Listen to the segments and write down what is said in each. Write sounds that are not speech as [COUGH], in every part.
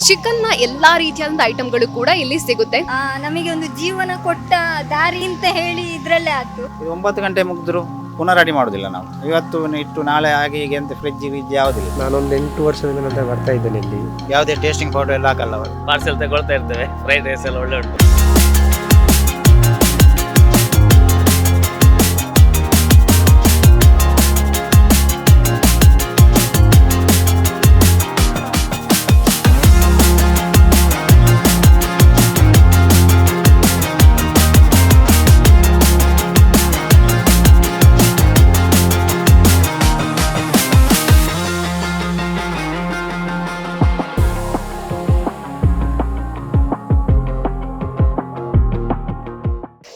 ಚಿಕನ್ನ ಎಲ್ಲಾ ರೀತಿಯಾದ ಐಟಮ್ಗಳು ಕೂಡ ಇಲ್ಲಿ ಸಿಗುತ್ತೆ. ಆ, ನಮಗೆ ಒಂದು ಜೀವನ ಕೊಟ್ಟ ದಾರಿ ಅಂತ ಹೇಳಿ ಇದ್ರಲ್ಲೇ ಆಯ್ತು. ಇದು ಒಂಬತ್ತು ಗಂಟೆ ಮುಗಿದ್ರು ಪುನಃ ರೆಡಿ ಮಾಡೋದಿಲ್ಲ ನಾವು. ಇವತ್ತು ಇಟ್ಟು ನಾಳೆ ಹಾಗೆ ಹೀಗೆ ಅಂತ ಫ್ರಿಜ್ ಗಿಜ್ ಯಾವುದಿಲ್ಲ. ನಾನೊಂದು ಎಂಟು ವರ್ಷದಿಂದ ನಂತರ ಬರ್ತಾ ಇದ್ದೇನೆ ಇಲ್ಲಿ. ಯಾವುದೇ ಟೇಸ್ಟಿಂಗ್ ಪೌಡರ್ ಎಲ್ಲ ಹಾಕಲ್ಲ ಅವರು. ಪಾರ್ಸೆಲ್ ತಗೊಳ್ತಾ ಇರ್ತೇವೆ. ಫ್ರೈಡ್ ರೈಸ್ ಎಲ್ಲ ಒಳ್ಳೆ ಉಂಟು.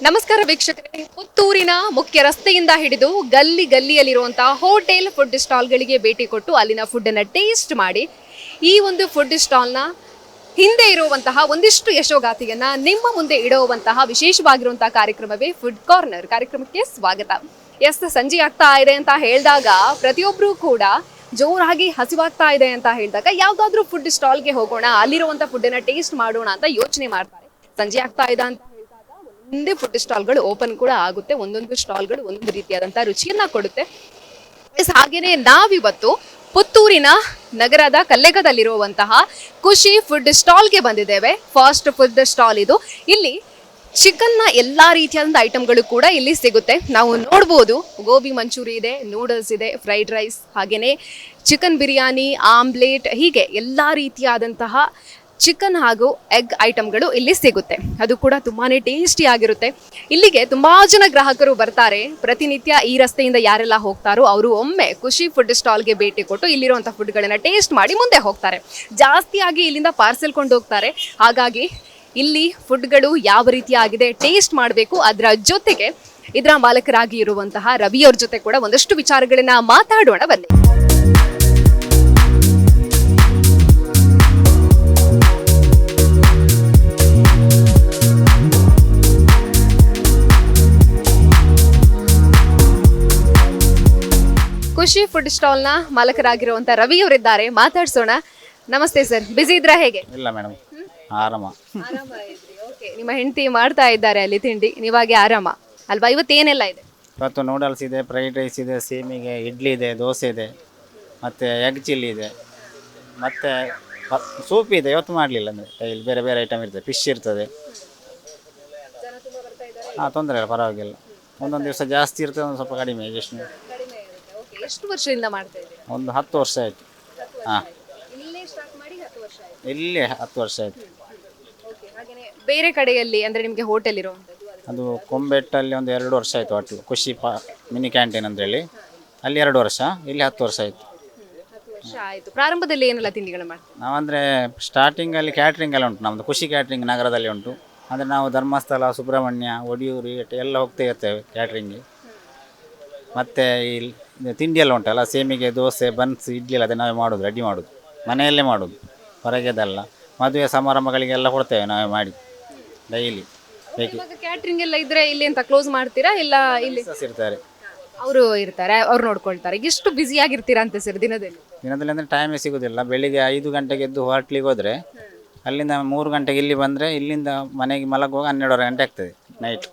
ನಮಸ್ಕಾರ ವೀಕ್ಷಕರೇ. ಪುತ್ತೂರಿನ ಮುಖ್ಯ ರಸ್ತೆಯಿಂದ ಹಿಡಿದು ಗಲ್ಲಿ ಗಲ್ಲಿಯಲ್ಲಿರುವಂತಹ ಹೋಟೆಲ್ ಫುಡ್ ಸ್ಟಾಲ್ಗಳಿಗೆ ಭೇಟಿ ಕೊಟ್ಟು ಅಲ್ಲಿನ ಫುಡ್ ಅನ್ನ ಟೇಸ್ಟ್ ಮಾಡಿ. ಈ ಒಂದು ಫುಡ್ ಸ್ಟಾಲ್ನ ಹಿಂದೆ ಇರುವಂತಹ ಒಂದಿಷ್ಟು ಯಶೋಗಾಥೆಯನ್ನ ನಿಮ್ಮ ಮುಂದೆ ಇಡುವಂತಹ ವಿಶೇಷವಾಗಿರುವಂತಹ ಕಾರ್ಯಕ್ರಮವೇ ಫುಡ್ ಕಾರ್ನರ್ ಕಾರ್ಯಕ್ರಮಕ್ಕೆ ಸ್ವಾಗತ. ಎಸ್, ಸಂಜೆ ಆಗ್ತಾ ಇದೆ ಅಂತ ಹೇಳಿದಾಗ ಪ್ರತಿಯೊಬ್ಬರೂ ಕೂಡ ಜೋರಾಗಿ ಹಸಿವಾಗ್ತಾ ಇದೆ ಅಂತ ಹೇಳಿದಾಗ ಯಾವ್ದಾದ್ರೂ ಫುಡ್ ಸ್ಟಾಲ್ಗೆ ಹೋಗೋಣ, ಅಲ್ಲಿರುವಂತ ಫುಡ್ ಅನ್ನ ಟೇಸ್ಟ್ ಮಾಡೋಣ ಅಂತ ಯೋಚನೆ ಮಾಡ್ತಾರೆ. ಸಂಜೆ ಆಗ್ತಾ ಇದೆ ಅಂತ ಒಂದೇ ಫುಡ್ ಸ್ಟಾಲ್ಗಳು ಓಪನ್ ಕೂಡ ಆಗುತ್ತೆ. ಒಂದೊಂದು ಸ್ಟಾಲ್ಗಳು ಒಂದೊಂದು ರೀತಿಯಾದಂತಹ ರುಚಿಯನ್ನ ಕೊಡುತ್ತೆ. ಎಸ್ ಹಾಗೇನೆ ನಾವಿವತ್ತು ಪುತ್ತೂರಿನ ನಗರದ ಕಲ್ಲೆಗದಲ್ಲಿರುವಂತಹ ಖುಷಿ ಫುಡ್ ಸ್ಟಾಲ್ಗೆ ಬಂದಿದ್ದೇವೆ. ಫಾಸ್ಟ್ ಫುಡ್ ಸ್ಟಾಲ್ ಇದು. ಇಲ್ಲಿ ಚಿಕನ್ನ ಎಲ್ಲ ರೀತಿಯಾದಂತ ಐಟಮ್ಗಳು ಕೂಡ ಇಲ್ಲಿ ಸಿಗುತ್ತೆ. ನಾವು ನೋಡ್ಬೋದು, ಗೋಬಿ ಮಂಚೂರಿ ಇದೆ ನೂಡಲ್ಸ್ ಇದೆ ಫ್ರೈಡ್ ರೈಸ್ ಹಾಗೆಯೇ ಚಿಕನ್ ಬಿರಿಯಾನಿ ಆಮ್ಲೆಟ್ ಹೀಗೆ ಎಲ್ಲಾ ರೀತಿಯಾದಂತಹ ಚಿಕನ್ ಹಾಗೂ ಎಗ್ ಐಟಮ್ಗಳು ಇಲ್ಲಿ ಸಿಗುತ್ತೆ. ಅದು ಕೂಡ ತುಂಬಾ ಟೇಸ್ಟಿ ಆಗಿರುತ್ತೆ. ಇಲ್ಲಿಗೆ ತುಂಬಾ ಜನ ಗ್ರಾಹಕರು ಬರ್ತಾರೆ. ಪ್ರತಿನಿತ್ಯ ಈ ರಸ್ತೆಯಿಂದ ಯಾರೆಲ್ಲ ಹೋಗ್ತಾರೋ ಅವರು ಒಮ್ಮೆ ಖುಷಿ ಫುಡ್ ಸ್ಟಾಲ್ಗೆ ಭೇಟಿ ಕೊಟ್ಟು ಇಲ್ಲಿರುವಂಥ ಫುಡ್ಗಳನ್ನು ಟೇಸ್ಟ್ ಮಾಡಿ ಮುಂದೆ ಹೋಗ್ತಾರೆ. ಜಾಸ್ತಿಯಾಗಿ ಇಲ್ಲಿಂದ ಪಾರ್ಸೆಲ್ ಕೊಂಡು ಹೋಗ್ತಾರೆ. ಹಾಗಾಗಿ ಇಲ್ಲಿ ಫುಡ್ಗಳು ಯಾವ ರೀತಿಯಾಗಿದೆ ಟೇಸ್ಟ್ ಮಾಡಬೇಕು. ಅದರ ಜೊತೆಗೆ ಇದರ ಮಾಲಕರಾಗಿ ಇರುವಂತಹ ರವಿಯವ್ರ ಜೊತೆ ಕೂಡ ಒಂದಷ್ಟು ವಿಚಾರಗಳನ್ನ ಮಾತಾಡೋಣ ಬನ್ನಿ. ಖುಷಿ ಫುಡ್ನ ಮಾಲಕರಾಗಿರುವಂತ ರವಿ ಅವರಿದ್ದಾರೆ. ಮಾತಾಡ್ಸೋಣ. ನಮಸ್ತೆ ಸರ್. ಬಿಸಿ ಇದ್ರ ಹೇಗೆ? ಇಲ್ಲ ಮೇಡಮ್ ಆರಾಮ. ನಿಮ್ಮ ಹೆಂಡತಿ ಮಾಡ್ತಾ ಇದ್ದಾರೆ ಅಲ್ಲಿ ತಿಂಡಿ. ನೀವಾಗೆ ಆರಾಮ? ಅಲ್ವಾ? ಇವತ್ತೇನೆಲ್ಲ ಇದೆ? ಇವತ್ತು ನೂಡಲ್ಸ್ ಇದೆ ಫ್ರೈಡ್ ರೈಸ್ ಇದೆ ಸೇಮಿಗೆ ಇಡ್ಲಿ ಇದೆ ದೋಸೆ ಇದೆ ಮತ್ತು ಎಗ್ ಚಿಲ್ಲಿ ಇದೆ ಮತ್ತೆ ಸೂಪ್ ಇದೆ. ಇವತ್ತು ಮಾಡಲಿಲ್ಲ ಅಂದರೆ ಇಲ್ಲಿ ಬೇರೆ ಬೇರೆ ಐಟಮ್ ಇರ್ತದೆ. ಫಿಶ್ ಇರ್ತದೆ. ಹಾಂ ತೊಂದರೆ ಇಲ್ಲ ಪರವಾಗಿಲ್ಲ. ಒಂದೊಂದು ದಿವಸ ಜಾಸ್ತಿ ಇರ್ತದೆ ಒಂದು ಸ್ವಲ್ಪ ಕಡಿಮೆ Okay, ಎಷ್ಟು ವರ್ಷದಿಂದ ಮಾಡ್ತಾ ಇದ್ದೀರಾ? ಒಂದು ಹತ್ತು ವರ್ಷ ಆಯಿತು. ಹಾಂ. ಇಲ್ಲೇ ಸ್ಟಾರ್ಟ್ ಮಾಡಿ ಹತ್ತು ವರ್ಷ ಆಯ್ತು. ಇಲ್ಲೇ ಹತ್ತು ವರ್ಷ ಆಯಿತು. ಓಕೆ ಹಾಗೇನೆ ಬೇರೆ ಕಡೆಯಲ್ಲಿ ಅಂದ್ರೆ ನಿಮಗೆ ಹೋಟೆಲ್ ಅದು ಕೊಂಬೆಟ್ಟಲ್ಲಿ ಒಂದು ಎರಡು ವರ್ಷ ಆಯಿತು ಹೋಟ್ಲು ಖುಷಿ ಪಾ ಮಿನಿ ಕ್ಯಾಂಟೀನ್ ಅಂತೇಳಿ ಅಲ್ಲಿ. ಎರಡು ವರ್ಷ ಇಲ್ಲಿ ಹತ್ತು ವರ್ಷ ಆಯಿತು. ಹತ್ತು ವರ್ಷ ಆಯ್ತು. ಪ್ರಾರಂಭದಲ್ಲಿ ಏನೆಲ್ಲ ತಿಂಡಿಗಳು ಮಾಡ್ತೀವಿ ನಾವಂದರೆ ಸ್ಟಾರ್ಟಿಂಗಲ್ಲಿ ಕ್ಯಾಟ್ರಿಂಗ್ ಎಲ್ಲ ಉಂಟು. ನಮ್ಮದು ಖುಷಿ ಕ್ಯಾಟ್ರಿಂಗ್ ನಗರದಲ್ಲಿ ಉಂಟು. ಅಂದರೆ ನಾವು ಧರ್ಮಸ್ಥಳ ಸುಬ್ರಹ್ಮಣ್ಯ ಒಡಿಯೂರು ಎಲ್ಲ ಹೋಗ್ತಾ ಇರ್ತೇವೆ ಕ್ಯಾಟ್ರಿಂಗ್ಗೆ ಮತ್ತು ಇಲ್ಲಿ ತಿಂಡಿ ಎಲ್ಲ ಉಂಟಲ್ಲ ಸೇಮಿಗೆ ದೋಸೆ ಬನ್ಸ್ ಇಡ್ಲಿ ಎಲ್ಲ ಅದೇ ನಾವೇ ಮಾಡೋದು ರೆಡಿ ಮಾಡೋದು. ಮನೆಯಲ್ಲೇ ಮಾಡೋದು ಹೊರಗೆದಲ್ಲ ಮದುವೆ ಸಮಾರಂಭಗಳಿಗೆಲ್ಲ ಕೊಡ್ತೇವೆ ನಾವೇ ಮಾಡಿ ಡೈಲಿ ಬೇಕಿ ಕ್ಯಾಟ್ರಿಂಗ್ ಎಲ್ಲ ಇದ್ರೆ ಇಲ್ಲಿ ಅಂತ ಕ್ಲೋಸ್ ಮಾಡ್ತೀರಾ? ಇಲ್ಲ ಇಲ್ಲಿ? ಇರ್ತಾರೆ. ಅವರು ಇರ್ತಾರೆ ಅವ್ರು ನೋಡ್ಕೊಳ್ತಾರೆ. ಎಷ್ಟು ಬ್ಯುಸಿ ಆಗಿರ್ತೀರಾ ಅಂತ ಸರ್ ದಿನದಲ್ಲಿ? ದಿನದಲ್ಲಿ ಅಂದರೆ ಟೈಮೇ ಸಿಗೋದಿಲ್ಲ. ಬೆಳಿಗ್ಗೆ ಐದು ಗಂಟೆಗೆ ಎದ್ದು ಹೋಟ್ಲಿಗೆ ಹೋದರೆ ಅಲ್ಲಿಂದ ಮೂರು ಗಂಟೆಗೆ ಇಲ್ಲಿ ಬಂದರೆ ಇಲ್ಲಿಂದ ಮನೆಗೆ ಮಲಗುವಾಗ ಹನ್ನೆರಡುವರೆ ಗಂಟೆ ಆಗ್ತದೆ ನೈಟ್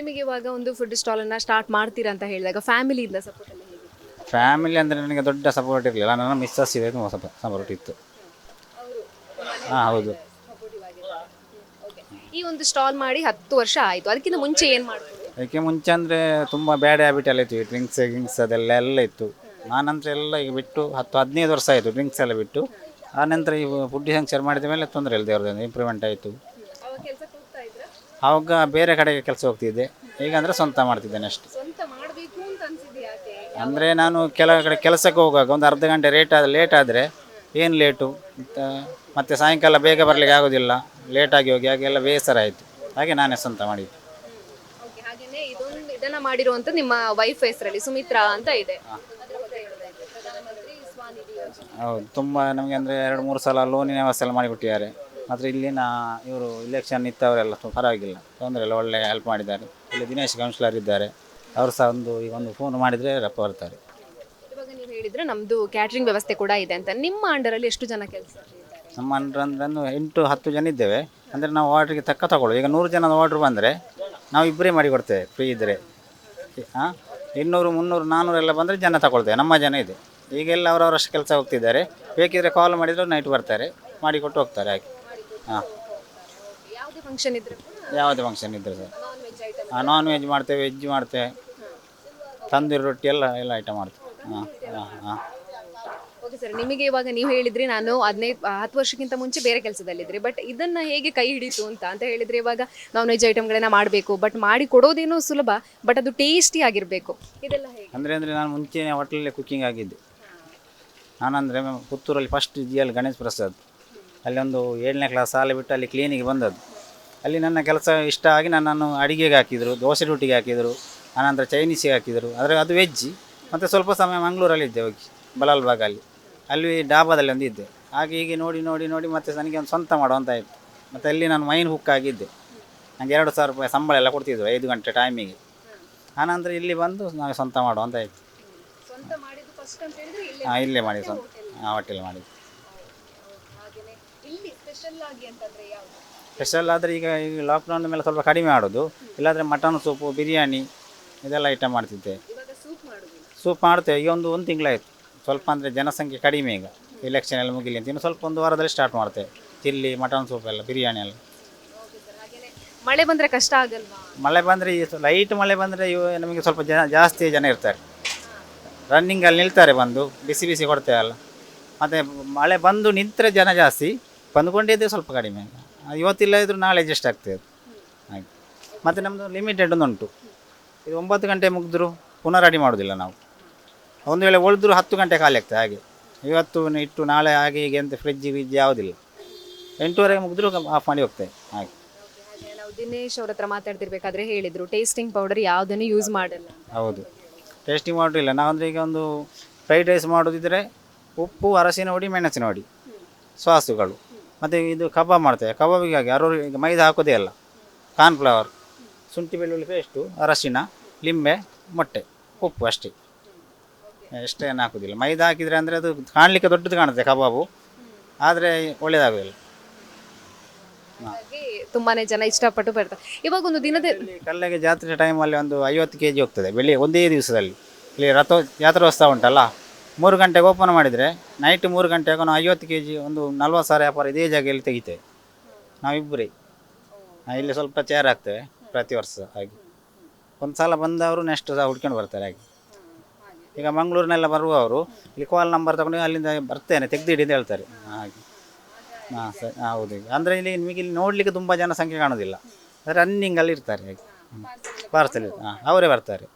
ನಿಮಗೆ ಇವಾಗ ಒಂದು ಫುಡ್ ಸ್ಟಾಲ್ ಅನ್ನ ಸ್ಟಾರ್ಟ್ ಮಾಡ್ತೀರಾ ಅಂತ ಹೇಳಿದಾಗ ಫ್ಯಾಮಿಲಿಯಿಂದ ಸಪೋರ್ಟ್ ಎಲ್ಲ ಹೇಗೆ? ಫ್ಯಾಮಿಲಿ ಅಂದರೆ ನನಗೆ ದೊಡ್ಡ ಸಪೋರ್ಟ್ ಇರಲಿಲ್ಲ. ನನ್ನ ಮಿಸ್ಸಸ್ ಇದೆ ತುಂಬ ಸಪೋರ್ಟ್ ಇತ್ತು. ಹಾಂ ಹೌದು. ಈ ಒಂದು ಸ್ಟಾಲ್ ಮಾಡಿ ಹತ್ತು ವರ್ಷ ಆಯಿತು. ಅದಕ್ಕಿಂತ ಮುಂಚೆ ಏನು ಮಾಡ್ತೀವಿ ಅದಕ್ಕೆ ಮುಂಚೆ ಅಂದರೆ ತುಂಬ ಬ್ಯಾಡ್ ಹ್ಯಾಬಿಟ್ ಎಲ್ಲ ಇತ್ತು. ಡ್ರಿಂಕ್ಸ್ ಗಿಂಕ್ಸ್ ಅದೆಲ್ಲ ಎಲ್ಲ ಇತ್ತು. ನಾನಂತರ ಎಲ್ಲ ಈಗ ಬಿಟ್ಟು ಹತ್ತು ಹದಿನೈದು ವರ್ಷ ಆಯಿತು ಡ್ರಿಂಕ್ಸ್ ಎಲ್ಲ ಬಿಟ್ಟು. ಆನಂತರ ಈ ಫುಡ್ ಸಂಕ್ಷರ್ ಮಾಡಿದ ಮೇಲೆ ತೊಂದರೆ ಇಲ್ಲ ದೇವ್ರದ್ದು ಇಂಪ್ರೂವ್ಮೆಂಟ್ ಆಯಿತು. ಆವಾಗ ಬೇರೆ ಕಡೆಗೆ ಕೆಲಸ ಹೋಗ್ತಿದ್ದೆ. ಈಗ ಅಂದರೆ ಸ್ವಂತ ಮಾಡ್ತಿದ್ದೇನೆ ಅಷ್ಟೇ. ಸ್ವಂತ ಮಾಡಬೇಕು ಅಂತ ಅನ್ಸಿದ್ದು ಯಾಕೆ? ಅಂದರೆ ನಾನು ಕೆಲ ಕಡೆ ಕೆಲಸಕ್ಕೆ ಹೋಗುವಾಗ ಒಂದು ಅರ್ಧ ಗಂಟೆ ಲೇಟ್ ಆದ ಲೇಟ್ ಆದರೆ ಏನು ಲೇಟು ಮತ್ತೆ ಮತ್ತು ಸಾಯಂಕಾಲ ಬೇಗ ಬರಲಿಕ್ಕೆ ಆಗೋದಿಲ್ಲ. ಲೇಟಾಗಿ ಹೋಗಿ ಹಾಗೆಲ್ಲ ಬೇಸರ ಆಯಿತು. ಹಾಗೆ ನಾನೇ ಸ್ವಂತ ಮಾಡಿದ್ದು. Okay, ಹಾಗೇನೆ ಇದೊಂದು ಇದನ್ನ ಮಾಡಿರುವಂತ ನಿಮ್ಮ ವೈಫ್ ಹೆಸರಲ್ಲಿ ಸುಮಿತ್ರಾ ಅಂತ ಇದೆ. ಪ್ರಧಾನಮಂತ್ರಿ ಸ್ವಾನಿಧಿ ಯೋಜನೆ. ಹೌದು ತುಂಬ ನಮಗೆ ಅಂದರೆ ಎರಡು ಮೂರು ಸಲ ಲೋನಿನ ವ್ಯವಸ್ಥೆ ಎಲ್ಲ ಮಾಡಿಕೊಟ್ಟಿದ್ದಾರೆ. ಮಾತ್ರ ಇಲ್ಲಿನ ಇವರು ಇಲೆಕ್ಷನ್ ಇತ್ತವರೆಲ್ಲ ಪರವಾಗಿಲ್ಲ. ತೊಂದರೆ ಇಲ್ಲ ಒಳ್ಳೆ ಹೆಲ್ಪ್ ಮಾಡಿದ್ದಾರೆ. ಇಲ್ಲಿ ದಿನೇಶ್ ಕೌನ್ಸಿಲರ್ ಇದ್ದಾರೆ. ಅವರು ಸಹ ಒಂದು ಈಗ ಒಂದು ಫೋನ್ ಮಾಡಿದರೆ ರಪ್ಪ ಬರ್ತಾರೆ. ಇವಾಗ ನೀವು ಹೇಳಿದ್ರೆ ನಮ್ದು ಕ್ಯಾಟ್ರಿಂಗ್ ವ್ಯವಸ್ಥೆ ಕೂಡ ಇದೆ ಅಂತ. ನಿಮ್ಮ ಅಂಡರಲ್ಲಿ ಎಷ್ಟು ಜನ ಕೆಲಸ ನಮ್ಮ ಅಂಡರ್ ಅಂದ್ರೆ ಒಂದು ಎಂಟು ಹತ್ತು ಜನ ಇದ್ದೇವೆ. ಅಂದರೆ ನಾವು ಆರ್ಡ್ರಿಗೆ ತಕ್ಕ ತಗೊಳ್ಳುವ. ಈಗ ನೂರು ಜನದ ಆರ್ಡ್ರ್ ಬಂದರೆ ನಾವು ಇಬ್ಬರೇ ಮಾಡಿ ಕೊಡ್ತೇವೆ ಫ್ರೀ ಇದ್ದರೆ ಹಾಂ ಇನ್ನೂರು ಮುನ್ನೂರು ನಾನ್ನೂರೆಲ್ಲ ಬಂದರೆ ಜನ ತಗೊಳ್ತೇವೆ. ನಮ್ಮ ಜನ ಇದೆ. ಈಗೆಲ್ಲ ಅವರವರಷ್ಟು ಕೆಲಸ ಹೋಗ್ತಿದ್ದಾರೆ. ಬೇಕಿದ್ರೆ ಕಾಲ್ ಮಾಡಿದರೆ ನೈಟ್ ಬರ್ತಾರೆ. ಮಾಡಿಕೊಟ್ಟು ಹೋಗ್ತಾರೆ ಹಾಗೆ. ಹಾಂ. ಯಾವುದೇ ಫಂಕ್ಷನ್ ಇದ್ರೆ ಯಾವುದೇ ಫಂಕ್ಷನ್ ಇದ್ದರೆ ಸರ್. ಹಾಂ ನಾನ್ ವೆಜ್ ಮಾಡ್ತೇವೆ ವೆಜ್ ಮಾಡ್ತೇವೆ. ತಂದೂರಿ ರೊಟ್ಟಿ ಎಲ್ಲ ಎಲ್ಲ ಐಟಮ್ ಮಾಡ್ತೇವೆ. ಹಾಂ ಹಾಂ ಹಾಂ. ಓಕೆ ಸರ್ ನಿಮಗೆ ಇವಾಗ ನೀವು ಹೇಳಿದ್ರಿ ನಾನು ಹದಿನೈದು ಹತ್ತು ವರ್ಷಕ್ಕಿಂತ ಮುಂಚೆ ಬೇರೆ ಕೆಲಸದಲ್ಲಿದ್ರಿ ಬಟ್ ಇದನ್ನ ಹೇಗೆ ಕೈ ಹಿಡಿತು ಅಂತ ಅಂತ ಹೇಳಿದ್ರೆ ಇವಾಗ ನಾನ್ ವೆಜ್ ಐಟಮ್ಗಳನ್ನ ಮಾಡಬೇಕು ಬಟ್ ಮಾಡಿ ಕೊಡೋದೇನು ಸುಲಭ ಬಟ್ ಅದು ಟೇಸ್ಟಿ ಆಗಿರಬೇಕು. ಇದೆಲ್ಲ ಹೇಗೆ? ಅಂದರೆ ಅಂದರೆ ನಾನು ಮುಂಚೆ ಹೋಟ್ಲಲ್ಲೇ ಕುಕ್ಕಿಂಗ್ ಆಗಿದ್ದೆ. ನಾನಂದರೆ ಪುತ್ತೂರಲ್ಲಿ ಫಸ್ಟ್ ಇದೆಯಲ್ಲ ಗಣೇಶ್ ಪ್ರಸಾದ್. ಅಲ್ಲಿ ಒಂದು ಏಳನೇ ಕ್ಲಾಸ್ ಸಾಲ ಬಿಟ್ಟು ಅಲ್ಲಿ ಕ್ಲೀನಿಗೆ ಬಂದದ್ದು. ಅಲ್ಲಿ ನನ್ನ ಕೆಲಸ ಇಷ್ಟ ಆಗಿ ನನ್ನನ್ನು ಅಡಿಗೆಗೆ ಹಾಕಿದರು ದೋಸೆ ರೊಟ್ಟಿಗೆ ಹಾಕಿದರು ಆನಂತರ ಚೈನೀಸಿಗೆ ಹಾಕಿದರು. ಅದರ ಅದು ವೆಜ್ಜಿ ಮತ್ತು ಸ್ವಲ್ಪ ಸಮಯ ಮಂಗಳೂರಲ್ಲಿ ಇದ್ದೆ ಹೋಗಿ ಬಲಾಲ್ಬಾಗಲ್ಲಿ ಅಲ್ಲಿ. ಡಾಬಾದಲ್ಲಿ ಒಂದು ಇದ್ದೆ. ಹಾಗೆ ಹೀಗೆ ನೋಡಿ ನೋಡಿ ನೋಡಿ ಮತ್ತೆ ನನಗೆ ಒಂದು ಸ್ವಂತ ಮಾಡುವಂತ ಆಯಿತು. ಮತ್ತು ಅಲ್ಲಿ ನಾನು ಮೈನ್ ಹುಕ್ ಆಗಿದ್ದೆ ನನಗೆ ಎರಡು ಸಾವಿರ ರೂಪಾಯಿ ಸಂಬಳ ಎಲ್ಲ ಕೊಡ್ತಿದ್ರು ಐದು ಗಂಟೆ ಟೈಮಿಗೆ ಆನಂತರ ಇಲ್ಲಿ ಬಂದು ನಾವು ಸ್ವಂತ ಮಾಡುವಂತ ಆಯಿತು. ಹಾಂ ಇಲ್ಲೇ ಮಾಡಿದ್ದು ಸ್ವಂತ. ಹಾಂ ಹೋಟೆಲ್ ಮಾಡಿದ್ದು. ಸ್ಪೆಷಲ್ ಆಗಿ ಅಂತಂದ್ರೆ ಯಾವುದು? ಸ್ಪೆಷಲ್ ಆದರೆ ಈಗ ಈಗ ಲಾಕ್ಡೌನ್ ಮೇಲೆ ಸ್ವಲ್ಪ ಕಡಿಮೆ ಮಾಡೋದು ಇಲ್ಲಾಂದರೆ ಮಟನ್ ಸೂಪು ಬಿರಿಯಾನಿ ಇದೆಲ್ಲ ಐಟಮ್ ಮಾಡ್ತಿದ್ದೆ. ಇವಾಗ ಸೂಪ್ ಮಾಡುದಿಲ್ಲ. ಸೂಪ್ ಮಾಡ್ತೇವೆ ಈಗ ಒಂದು ಒಂದು ತಿಂಗಳಾಯಿತು. ಸ್ವಲ್ಪ ಅಂದರೆ ಜನಸಂಖ್ಯೆ ಕಡಿಮೆ ಈಗ. ಎಲೆಕ್ಷನ್ ಎಲ್ಲ ಮುಗಿಲಿ ಅಂತ. ಇನ್ನು ಸ್ವಲ್ಪ ಒಂದು ವಾರದಲ್ಲಿ ಸ್ಟಾರ್ಟ್ ಮಾಡ್ತೇವೆ ಚಿಲ್ಲಿ ಮಟನ್ ಸೂಪ್ ಎಲ್ಲ ಬಿರಿಯಾನಿ ಎಲ್ಲ. ಮಳೆ ಬಂದರೆ ಕಷ್ಟ ಆಗಲ್ವಾ? ಮಳೆ ಬಂದರೆ ಈ ಲೈಟ್ ಮಳೆ ಬಂದರೆ ನಮಗೆ ಸ್ವಲ್ಪ ಜನ ಜಾಸ್ತಿ ಜನ ಇರ್ತಾರೆ. ರನ್ನಿಂಗಲ್ಲಿ ನಿಲ್ತಾರೆ ಬಂದು. ಬಿಸಿ ಬಿಸಿ ಕೊಡ್ತೇವಲ್ಲ. ಮತ್ತು ಮಳೆ ಬಂದು ನಿಂತರೆ ಜನ ಜಾಸ್ತಿ. ಬಂದುಕೊಂಡಿದ್ದೆ ಸ್ವಲ್ಪ ಕಡಿಮೆ. ಇವತ್ತಿಲ್ಲ ಇದ್ರೂ ನಾಳೆ ಅಡ್ಜಸ್ಟ್ ಆಗ್ತದೆ ಅದು. ಹಾಗೆ. ಮತ್ತು ನಮ್ಮದು ಲಿಮಿಟೆಡ್ ಒಂದು ಉಂಟು ಇದು ಒಂಬತ್ತು ಗಂಟೆ ಮುಗಿದ್ರು ಪುನಃ ರೆಡಿ ಮಾಡೋದಿಲ್ಲ ನಾವು. ಒಂದು ವೇಳೆ ಉಳಿದ್ರು ಹತ್ತು ಗಂಟೆ ಖಾಲಿ ಆಗ್ತದೆ ಹಾಗೆ. ಇವತ್ತು ಇಟ್ಟು ನಾಳೆ ಹಾಗೆ ಹೀಗೆ ಅಂತ ಫ್ರಿಜ್ ಯಾವುದಿಲ್ಲ. ಎಂಟೂವರೆಗೆ ಮುಗಿದ್ರು ಆಫ್ ಮಾಡಿ ಹೋಗ್ತೇವೆ ಹಾಗೆ. ಹಾಗೆ ನಾವು ದಿನೇಶ್ ಅವ್ರ ಹತ್ರ ಮಾತಾಡ್ತಿರ್ಬೇಕಾದ್ರೆ ಹೇಳಿದರು ಟೇಸ್ಟಿಂಗ್ ಪೌಡರ್ ಯಾವುದನ್ನು ಯೂಸ್ ಮಾಡಲ್ಲ ಹೌದು. ಟೇಸ್ಟಿಂಗ್ ಪೌಡರ್ ಇಲ್ಲ. ನಾವಂದ್ರೆ ಈಗ ಒಂದು ಫ್ರೈಡ್ ರೈಸ್ ಮಾಡೋದಿದ್ರೆ ಉಪ್ಪು ಅರಸಿನ ಹುಡಿ ಮೆಣಸಿನ ಹುಡಿ ಸಾಸುಗಳು. ಮತ್ತು ಇದು ಕಬಾಬ್ ಮಾಡ್ತೇವೆ. ಕಬಾಬಿಗಾಗಿ ಅರು ಈಗ ಮೈದಾ ಹಾಕೋದೇ ಅಲ್ಲ ಕಾರ್ನ್ಫ್ಲವರ್ ಶುಂಠಿ ಬೆಳ್ಳುಳ್ಳಿ ಪೇಸ್ಟು ಅರಸಿನ ಲಿಂಬೆ ಮೊಟ್ಟೆ ಉಪ್ಪು ಅಷ್ಟೇ. ಎಷ್ಟೇನು ಹಾಕೋದಿಲ್ಲ. ಮೈದಾ ಹಾಕಿದರೆ ಅಂದರೆ ಅದು ಕಾಣಲಿಕ್ಕೆ ದೊಡ್ಡದು ಕಾಣುತ್ತೆ ಕಬಾಬು. ಆದರೆ ಒಳ್ಳೆಯದಾಗೋದಿಲ್ಲ ಹಾಗಾಗಿ ತುಂಬಾನೇ ಜನ ಇಷ್ಟಪಟ್ಟು ಬರ್ತಾರೆ. ಇವಾಗ ಒಂದು ದಿನದ ಕಲ್ಲೆಗೆ ಕಲ್ಲಿಗೆ ಜಾತ್ರೆ ಟೈಮಲ್ಲಿ ಒಂದು ಐವತ್ತು ಕೆ ಜಿ ಹೋಗ್ತದೆ. ಬೆಳಿ ಒಂದೇ ದಿವಸದಲ್ಲಿ. ಇಲ್ಲಿ ರಥ ಜಾತ್ರೋತ್ಸವ ಉಂಟಲ್ಲ? ಮೂರು ಗಂಟೆಗೆ ಓಪನ್ ಮಾಡಿದರೆ ನೈಟ್ ಮೂರು ಗಂಟೆಗೆ ನಾವು ಐವತ್ತು ಕೆ ಜಿ ಒಂದು ನಲ್ವತ್ತು ಸಾವಿರ ವ್ಯಾಪಾರ ಇದೇ ಜಾಗದಲ್ಲಿ ತೆಗಿತೇವೆ. ನಾವಿಬ್ಬರೇ. ನಾವು ಇಲ್ಲಿ ಸ್ವಲ್ಪ ಚೇರ್ ಹಾಕ್ತೇವೆ ಪ್ರತಿ ವರ್ಷ ಹಾಗೆ. ಒಂದು ಸಲ ಬಂದವರು ನೆಕ್ಸ್ಟ್ ಸಹ ಹುಡ್ಕೊಂಡು ಬರ್ತಾರೆ ಹಾಗೆ. ಈಗ ಮಂಗಳೂರಿನೆಲ್ಲ ಬರುವವರು ಇಲ್ಲಿ ಕಾಲ್ ನಂಬರ್ ತಗೊಂಡು ಅಲ್ಲಿಂದ ಬರ್ತೇನೆ ತೆಗ್ದಿಡಿ ಅಂತ ಹೇಳ್ತಾರೆ. ಹಾಗೆ. ಹಾಂ ಸರಿ. ಹೌದು ಈಗ. ಅಂದರೆ ಇಲ್ಲಿ ನಿಮಗೆ ಇಲ್ಲಿ ನೋಡಲಿಕ್ಕೆ ತುಂಬ ಜನಸಂಖ್ಯೆ ಕಾಣೋದಿಲ್ಲ. ರನ್ನಿಂಗಲ್ಲಿ ಇರ್ತಾರೆ ಹಾಗೆ. ಪಾರ್ಸಲ್ ಹಾಂ ಅವರೇ ಬರ್ತಾರೆ.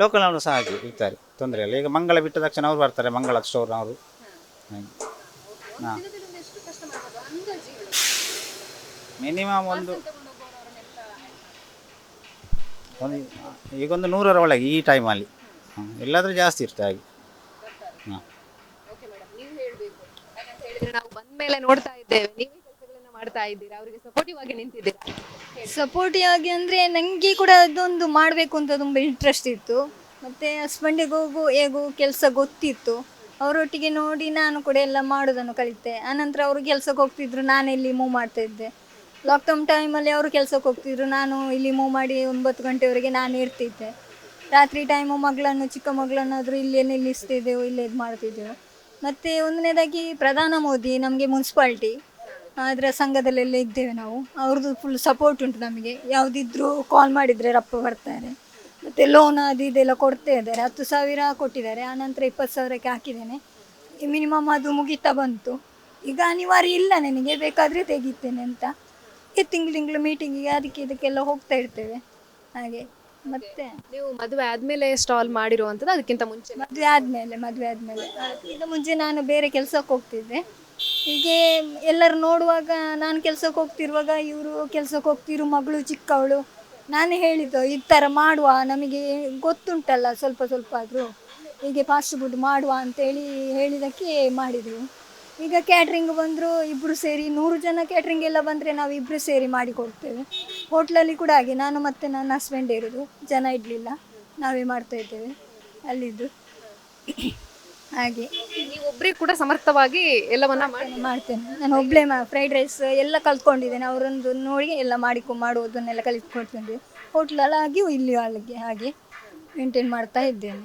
ಲೋಕಲ್ನವರು ಸಹ ಹಾಗೆ ಇರ್ತಾರೆ. ತೊಂದರೆ ಇಲ್ಲ. ಈಗ ಮಂಗಳ ಬಿಟ್ಟ ತಕ್ಷಣ ಅವ್ರು ಬರ್ತಾರೆ ಮಂಗಳ ಸ್ಟೋರ್ನವರು ಹಾಗೆ. ಹಾಂ. ಮಿನಿಮಮ್ ಒಂದು ಒಂದು ಈಗೊಂದು ನೂರರ ಒಳಗೆ ಈ ಟೈಮಲ್ಲಿ ಹಾಂ ಎಲ್ಲಾದರೂ ಜಾಸ್ತಿ ಇರ್ತದೆ ಹಾಗೆ. ಹಾಂ. ನೀವು ಬಂದ ಮೇಲೆ ನೋಡ್ತಾ ಇದ್ದೇವೆ. ನೀವೇ ಮಾಡ್ತಾ ಇದ್ದೀರಾ? ಅವರಿಗೆ ಸಪೋರ್ಟಿವ್ ಆಗಿ ನಿಂತಿದ್ದೀರಾ? ಸಪೋರ್ಟಿವ್ ಆಗಿ ಅಂದರೆ ನನಗೆ ಕೂಡ ಅದೊಂದು ಮಾಡಬೇಕು ಅಂತ ತುಂಬ ಇಂಟ್ರೆಸ್ಟ್ ಇತ್ತು. ಮತ್ತು ಹಸ್ಬೆಂಡಿಗೆ ಹೋಗು, ಹೇಗೂ ಕೆಲಸ ಗೊತ್ತಿತ್ತು. ಅವರೊಟ್ಟಿಗೆ ನೋಡಿ ನಾನು ಕೂಡ ಎಲ್ಲ ಮಾಡೋದನ್ನು ಕಲಿತೆ. ಆನಂತರ ಅವರು ಕೆಲಸಕ್ಕೆ ಹೋಗ್ತಿದ್ರು, ನಾನು ಇಲ್ಲಿ ಮೂವ್ ಮಾಡ್ತಾ ಇದ್ದೆ. ಲಾಕ್ಡೌನ್ ಟೈಮಲ್ಲಿ ಅವರು ಕೆಲಸಕ್ಕೆ ಹೋಗ್ತಿದ್ರು, ನಾನು ಇಲ್ಲಿ ಮೂವ್ ಮಾಡಿ ಒಂಬತ್ತು ಗಂಟೆವರೆಗೆ ನಾನು ಇರ್ತಿದ್ದೆ. ರಾತ್ರಿ ಟೈಮು ಮಗಳನ್ನು, ಚಿಕ್ಕ ಮಗಳನ್ನಾದರೂ ಇಲ್ಲಿ ನಿಲ್ಲಿಸ್ತಿದ್ದೆವು, ಇಲ್ಲೇ ಇದು ಮಾಡ್ತಿದ್ದೆವು. ಮತ್ತು ಒಂದನೇದಾಗಿ ಪ್ರಧಾನ ಮೋದಿ, ನಮಗೆ ಮುನ್ಸಿಪಾಲ್ಟಿ ಅದರ ಸಂಘದಲ್ಲೆಲ್ಲ ಇದ್ದೇವೆ ನಾವು. ಅವ್ರದ್ದು ಫುಲ್ ಸಪೋರ್ಟ್ ಉಂಟು ನಮಗೆ. ಯಾವುದಿದ್ರೂ ಕಾಲ್ ಮಾಡಿದರೆ ರಪ್ಪ ಬರ್ತಾರೆ. ಮತ್ತು ಲೋನ್ ಅದು ಇದೆಲ್ಲ ಕೊಡ್ತಾ ಇದ್ದಾರೆ. ಹತ್ತು ಸಾವಿರ ಕೊಟ್ಟಿದ್ದಾರೆ. ಆನಂತರ ಇಪ್ಪತ್ತು ಸಾವಿರಕ್ಕೆ ಹಾಕಿದ್ದೇನೆ. ಮಿನಿಮಮ್ ಅದು ಮುಗಿತಾ ಬಂತು. ಈಗ ಅನಿವಾರ್ಯ ಇಲ್ಲ ನನಗೆ. ಬೇಕಾದರೆ ತೆಗಿತೇನೆ ಅಂತ. ಈ ತಿಂಗಳು ತಿಂಗಳು ಮೀಟಿಂಗಿಗೆ ಅದಕ್ಕೆ ಇದಕ್ಕೆಲ್ಲ ಹೋಗ್ತಾ ಇರ್ತೇವೆ. ಹಾಗೆ. ಮತ್ತೆ? ನೀವು ಮದುವೆ ಆದ್ಮೇಲೆ ಸ್ಟಾಲ್ ಮಾಡಿರುವಂಥದ್ದು ಅದಕ್ಕಿಂತ ಮುಂಚೆ. ಮದುವೆ ಆದಮೇಲೆ ಮದುವೆ ಆದಮೇಲೆ. ಅದಕ್ಕಿಂತ ಮುಂಚೆ ನಾನು ಬೇರೆ ಕೆಲಸಕ್ಕೆ ಹೋಗ್ತಿದ್ದೆ. ಹೀಗೆ ಎಲ್ಲರೂ ನೋಡುವಾಗ, ನಾನು ಕೆಲಸಕ್ಕೆ ಹೋಗ್ತಿರುವಾಗ ಇವರು ಕೆಲಸಕ್ಕೆ ಹೋಗ್ತಿರು, ಮಗಳು ಚಿಕ್ಕವಳು, ನಾನು ಹೇಳಿದ್ದು, ಈ ಥರ ಮಾಡುವ, ನಮಗೆ ಗೊತ್ತುಂಟಲ್ಲ ಸ್ವಲ್ಪ ಸ್ವಲ್ಪ ಆದರೂ, ಹೀಗೆ ಫಾಸ್ಟ್ ಫುಡ್ ಮಾಡುವ ಅಂತೇಳಿ ಹೇಳಿದ್ದಕ್ಕೆ ಮಾಡಿದೆವು. ಈಗ ಕ್ಯಾಟ್ರಿಂಗ್ ಬಂದರು ಇಬ್ಬರು ಸೇರಿ ನೂರು ಜನ ಕ್ಯಾಟ್ರಿಂಗ್ ಎಲ್ಲ ಬಂದರೆ ನಾವು ಇಬ್ಬರು ಸೇರಿ ಮಾಡಿ ಕೊಡ್ತೇವೆ. ಹೋಟ್ಲಲ್ಲಿ ಕೂಡ ಹಾಗೆ, ನಾನು ಮತ್ತು ನನ್ನ ಹಸ್ಬೆಂಡ್ ಇರೋದು, ಜನ ಇಡಲಿಲ್ಲ ನಾವೇ ಮಾಡ್ತಾ ಇದ್ದೇವೆ, ಅಲ್ಲಿದ್ದು. ಹಾಗೆ. ನೀವು ಒಬ್ಬರೇ ಕೂಡ ಸಮರ್ಥವಾಗಿ ಎಲ್ಲವನ್ನ ಮಾಡಿ ಮಾಡ್ತೇನೆ. ನಾನು ಒಬ್ಬಳೇ ಫ್ರೈಡ್ ರೈಸ್ ಎಲ್ಲ ಕಲ್ತ್ಕೊಂಡಿದ್ದೇನೆ. ಅವರೊಂದು ನೋಡಿ ಎಲ್ಲ ಮಾಡಿಕೊ ಮಾಡುವುದನ್ನೆಲ್ಲ ಕಲಿತ್ಕೊಡ್ತೇನೆ ಹೋಟ್ಲಲ್ಲಾಗಿಯೂ ಇಲ್ಲಿ ಅಲ್ಲಿಗೆ ಹಾಗೆ ಮೇಂಟೈನ್ ಮಾಡ್ತಾ ಇದ್ದೇನೆ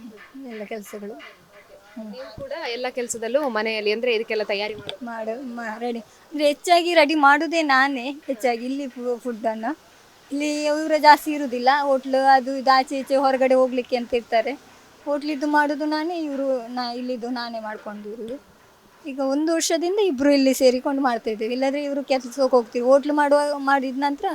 ಎಲ್ಲ ಕೆಲಸಗಳು. ನೀವು ಕೂಡ ಎಲ್ಲ ಕೆಲಸದಲ್ಲೂ ಮನೆಯಲ್ಲಿ ಅಂದ್ರೆ ಇದಕ್ಕೆಲ್ಲ ತಯಾರಿ ಮಾಡಿ ಮಾಡು ರೆಡಿ ಅಂದರೆ ಹೆಚ್ಚಾಗಿ ರೆಡಿ ಮಾಡೋದೇ ನಾನೇ. ಹೆಚ್ಚಾಗಿ ಇಲ್ಲಿ ಫುಡ್ಡನ್ನು ಇಲ್ಲಿ ಇವರ ಜಾಸ್ತಿ ಇರುವುದಿಲ್ಲ ಹೋಟ್ಲು ಅದು ಇದು ಆಚೆ ಈಚೆ ಹೊರಗಡೆ ಹೋಗ್ಲಿಕ್ಕೆ ಅಂತ ಇರ್ತಾರೆ. ಹೋಟ್ಲಿದ್ದು ಮಾಡೋದು ನಾನೇ ಇವರು ನಾ ಇಲ್ಲಿದ್ದು ನಾನೇ ಮಾಡ್ಕೊಂಡು ಇರೋದು. ಈಗ ಒಂದು ವರ್ಷದಿಂದ ಇಬ್ಬರು ಇಲ್ಲಿ ಸೇರಿಕೊಂಡು ಮಾಡ್ತಾ ಇದ್ದೇವೆ. ಇಲ್ಲಾಂದರೆ ಇವರು ಕೆಲಸಕ್ಕೆ ಹೋಗ್ತೀವಿ. ಹೋಟ್ಲು ಮಾಡುವ ಮಾಡಿದ ನಂತರ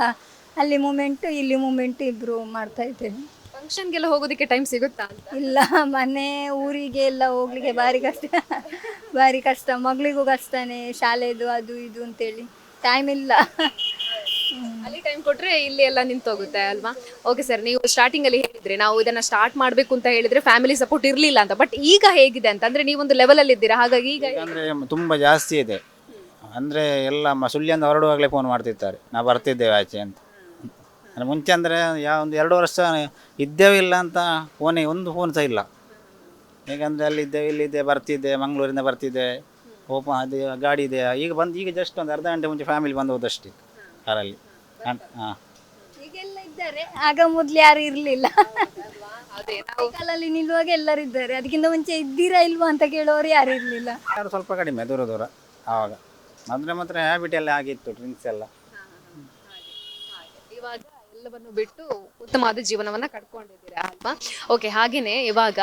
ಅಲ್ಲಿ ಮೂಮೆಂಟ್ ಇಲ್ಲಿ ಮೂಮೆಂಟ್ ಇಬ್ಬರು ಮಾಡ್ತಾ ಇದ್ದೇವೆ. ಫಂಕ್ಷನ್ಗೆಲ್ಲ ಹೋಗೋದಕ್ಕೆ ಟೈಮ್ ಸಿಗುತ್ತಾ ಇಲ್ಲ ಮನೆ ಊರಿಗೆ ಎಲ್ಲ ಹೋಗ್ಲಿಕ್ಕೆ ಭಾರಿ ಕಷ್ಟ. ಭಾರಿ ಕಷ್ಟ. ಮಗಳಿಗೂ ಕಷ್ಟನೇ ಶಾಲೆದು ಅದು ಇದು ಅಂತೇಳಿ. ಟೈಮ್ ಇಲ್ಲ. ಅಲ್ಲಿ ಟೈಮ್ ಕೊಟ್ರೆ ಇಲ್ಲಿ ಎಲ್ಲ ನಿಂತೋಗುತ್ತೆ ಅಲ್ವಾ? ಓಕೆ ಸರ್ ನೀವು ಸ್ಟಾರ್ಟಿಂಗ್ ಅಲ್ಲಿ ಹೇಳಿದ್ರೆ, ನಾವು ಇದನ್ನ ಸ್ಟಾರ್ಟ್ ಮಾಡ್ಬೇಕು ಅಂತ ಹೇಳಿದ್ರೆ ಫ್ಯಾಮಿಲಿ ಸಪೋರ್ಟ್ ಇರ್ಲಿಲ್ಲ ಅಂತ. ಬಟ್ ಈಗ ಹೇಗಿದೆ ಅಂತ, ಅಂದ್ರೆ ನೀವೊಂದು ಲೆವೆಲ್ ಅಲ್ಲಿ ಇದ್ದೀರಾ? ಹಾಗಾಗಿ ಈಗ ಅಂದರೆ ತುಂಬ ಜಾಸ್ತಿ ಇದೆ. ಅಂದರೆ ಎಲ್ಲ ಮ ಸುಳ್ಳಿಯಿಂದ ಹೊರಡುವಾಗಲೇ ಫೋನ್ ಮಾಡ್ತಿರ್ತಾರೆ. ನಾವು ಬರ್ತಿದ್ದೇವೆ ಆಚೆ ಅಂತ. ಅಂದ್ರೆ ಮುಂಚೆ ಅಂದರೆ ಯಾವ ಒಂದು ಎರಡು ವರ್ಷ ಇದ್ದೇವೆ ಇಲ್ಲ ಅಂತ ಫೋನೇ ಒಂದು ಫೋನ್ ಸಹ ಇಲ್ಲ. ಹೇಗಂದರೆ ಅಲ್ಲಿದ್ದೇವೆ ಇಲ್ಲಿದ್ದೆ ಬರ್ತಿದ್ದೆ, ಮಂಗಳೂರಿಂದ ಬರ್ತಿದ್ದೆ. ಓಪ ಅದು ಗಾಡಿ ಇದೆ. ಈಗ ಬಂದು, ಈಗ ಜಸ್ಟ್ ಒಂದು ಅರ್ಧ ಗಂಟೆ ಮುಂಚೆ ಫ್ಯಾಮಿಲಿ ಬಂದು ಹೋದಷ್ಟೇ. ಹಾಂ. ಈಗೆಲ್ಲ ಇದ್ದಾರೆ. ಆಗ ಮೊದ್ಲು ಯಾರು ಇರ್ಲಿಲ್ಲ. ನಾವು ಕಾಲಲ್ಲಿ ನಿಲ್ಲುವಾಗ ಎಲ್ಲರೂ ಇದ್ದಾರೆ. ಅದಕ್ಕಿಂತ ಮುಂಚೆ ಇದ್ದೀರಾ ಇಲ್ವಾ ಅಂತ ಕೇಳೋರು ಯಾರು ಇರ್ಲಿಲ್ಲ. ಯಾರು ಸ್ವಲ್ಪ ಕಡಿಮೆ ದೂರ ದೂರ ಆವಾಗ. ಅಂದರೆ ಮಾತ್ರ ಹ್ಯಾಬಿಟ್ ಎಲ್ಲ ಆಗಿತ್ತು ಡ್ರಿಂಕ್ಸ್ ಎಲ್ಲ. ಇವಾಗ ಎಲ್ಲವನ್ನು ಬಿಟ್ಟು ಉತ್ತಮವಾದ ಜೀವನವನ್ನ ಕಟ್ಕೊಂಡಿದ್ದೀರಾ ಅಲ್ವಾ? ಓಕೆ ಹಾಗೇನೆ ಇವಾಗ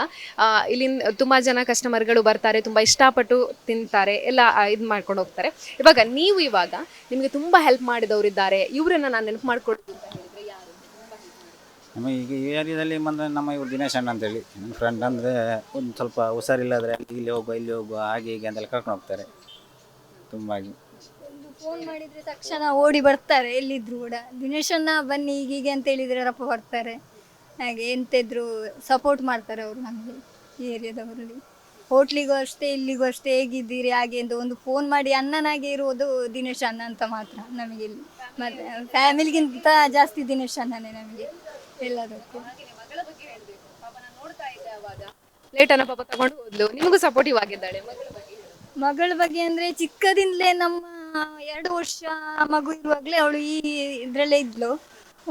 ಇಲ್ಲಿ ತುಂಬಾ ಜನ ಕಸ್ಟಮರ್ಗಳು ಬರ್ತಾರೆ, ತುಂಬಾ ಇಷ್ಟಪಟ್ಟು ತಿಂತಾರೆ, ಎಲ್ಲ ಇದು ಮಾಡ್ಕೊಂಡು ಹೋಗ್ತಾರೆ. ಇವಾಗ ನೀವು ಇವಾಗ ನಿಮಗೆ ತುಂಬಾ ಹೆಲ್ಪ್ ಮಾಡಿದವರು ಇದ್ದಾರೆ, ಇವರನ್ನ ನಾನು ನೆನಪು ಮಾಡ್ಕೊಳ್ತೀನಿ ಅಂತ ನಮ್ಮ ಈಗ ಈ ಏರಿಯಾದಲ್ಲಿ ನಮ್ಮ ಇವ್ರು ದಿನೇಶ್ ಅಣ್ಣ ಅಂತೇಳಿ. ನನ್ನ ಫ್ರೆಂಡ್ ಅಂದ್ರೆ ಒಂದು ಸ್ವಲ್ಪ ಹುಷಾರಿಲ್ಲಾದ್ರೆ ಇಲ್ಲಿ ಹೋಗುವ ಇಲ್ಲಿ ಹೋಗುವ ಹಾಗೆ ಹೀಗೆ ಅಂತೆಲ್ಲ ಕರ್ಕೊಂಡು ಹೋಗ್ತಾರೆ. ಒಂದು ಫೋನ್ ಮಾಡಿದ್ರೆ ತಕ್ಷಣ ಓಡಿ ಬರ್ತಾರೆ ಎಲ್ಲಿದ್ರು ಕೂಡ. ದಿನೇಶನ್ನ ಬನ್ನಿ ಹೀಗೆ ಅಂತ ಹೇಳಿದ್ರೆ ರಪ್ಪ ಬರ್ತಾರೆ. ಹಾಗೆ ಎಂತಿದ್ರು ಸಪೋರ್ಟ್ ಮಾಡ್ತಾರೆ ಅವರು ನಮಗೆ ಈ ಏರಿಯಾದವರಲ್ಲಿ. ಹೋಟ್ಲಿಗೂ ಅಷ್ಟೇ ಇಲ್ಲಿಗೂ ಅಷ್ಟೇ ಹೇಗಿದ್ದೀರಿ ಹಾಗೆ ಅಂತ ಒಂದು ಫೋನ್ ಮಾಡಿ ಅಣ್ಣನಾಗೆ ಇರುವುದು ದಿನೇಶ್ ಅಣ್ಣ ಅಂತ ಮಾತ್ರ ನಮಗೆ ಇಲ್ಲಿ. ಮತ್ತೆ ಫ್ಯಾಮಿಲಿಗಿಂತ ಜಾಸ್ತಿ ದಿನೇಶ್ ಅಣ್ಣನೇ ನಮಗೆ ಎಲ್ಲದಕ್ಕೂ. ಲೇಟನ್ನ ಪಾಪ ತಗೊಂಡು ಹೋದ್ಲು. ನಿಮಗೂ ಸಪೋರ್ಟಿವ್ ಆಗಿದ್ದಾಳೆ ಮಗಳ ಬಗ್ಗೆ? ಮಗಳ ಬಗ್ಗೆ ಅಂದ್ರೆ ಚಿಕ್ಕದಿಂದಲೇ ನಮ್ಮ ಎರಡು ವರ್ಷ ಮಗು ಇರುವಾಗಲೇ ಅವಳು ಈ ಇದ್ರಲ್ಲೇ ಇದ್ಲು.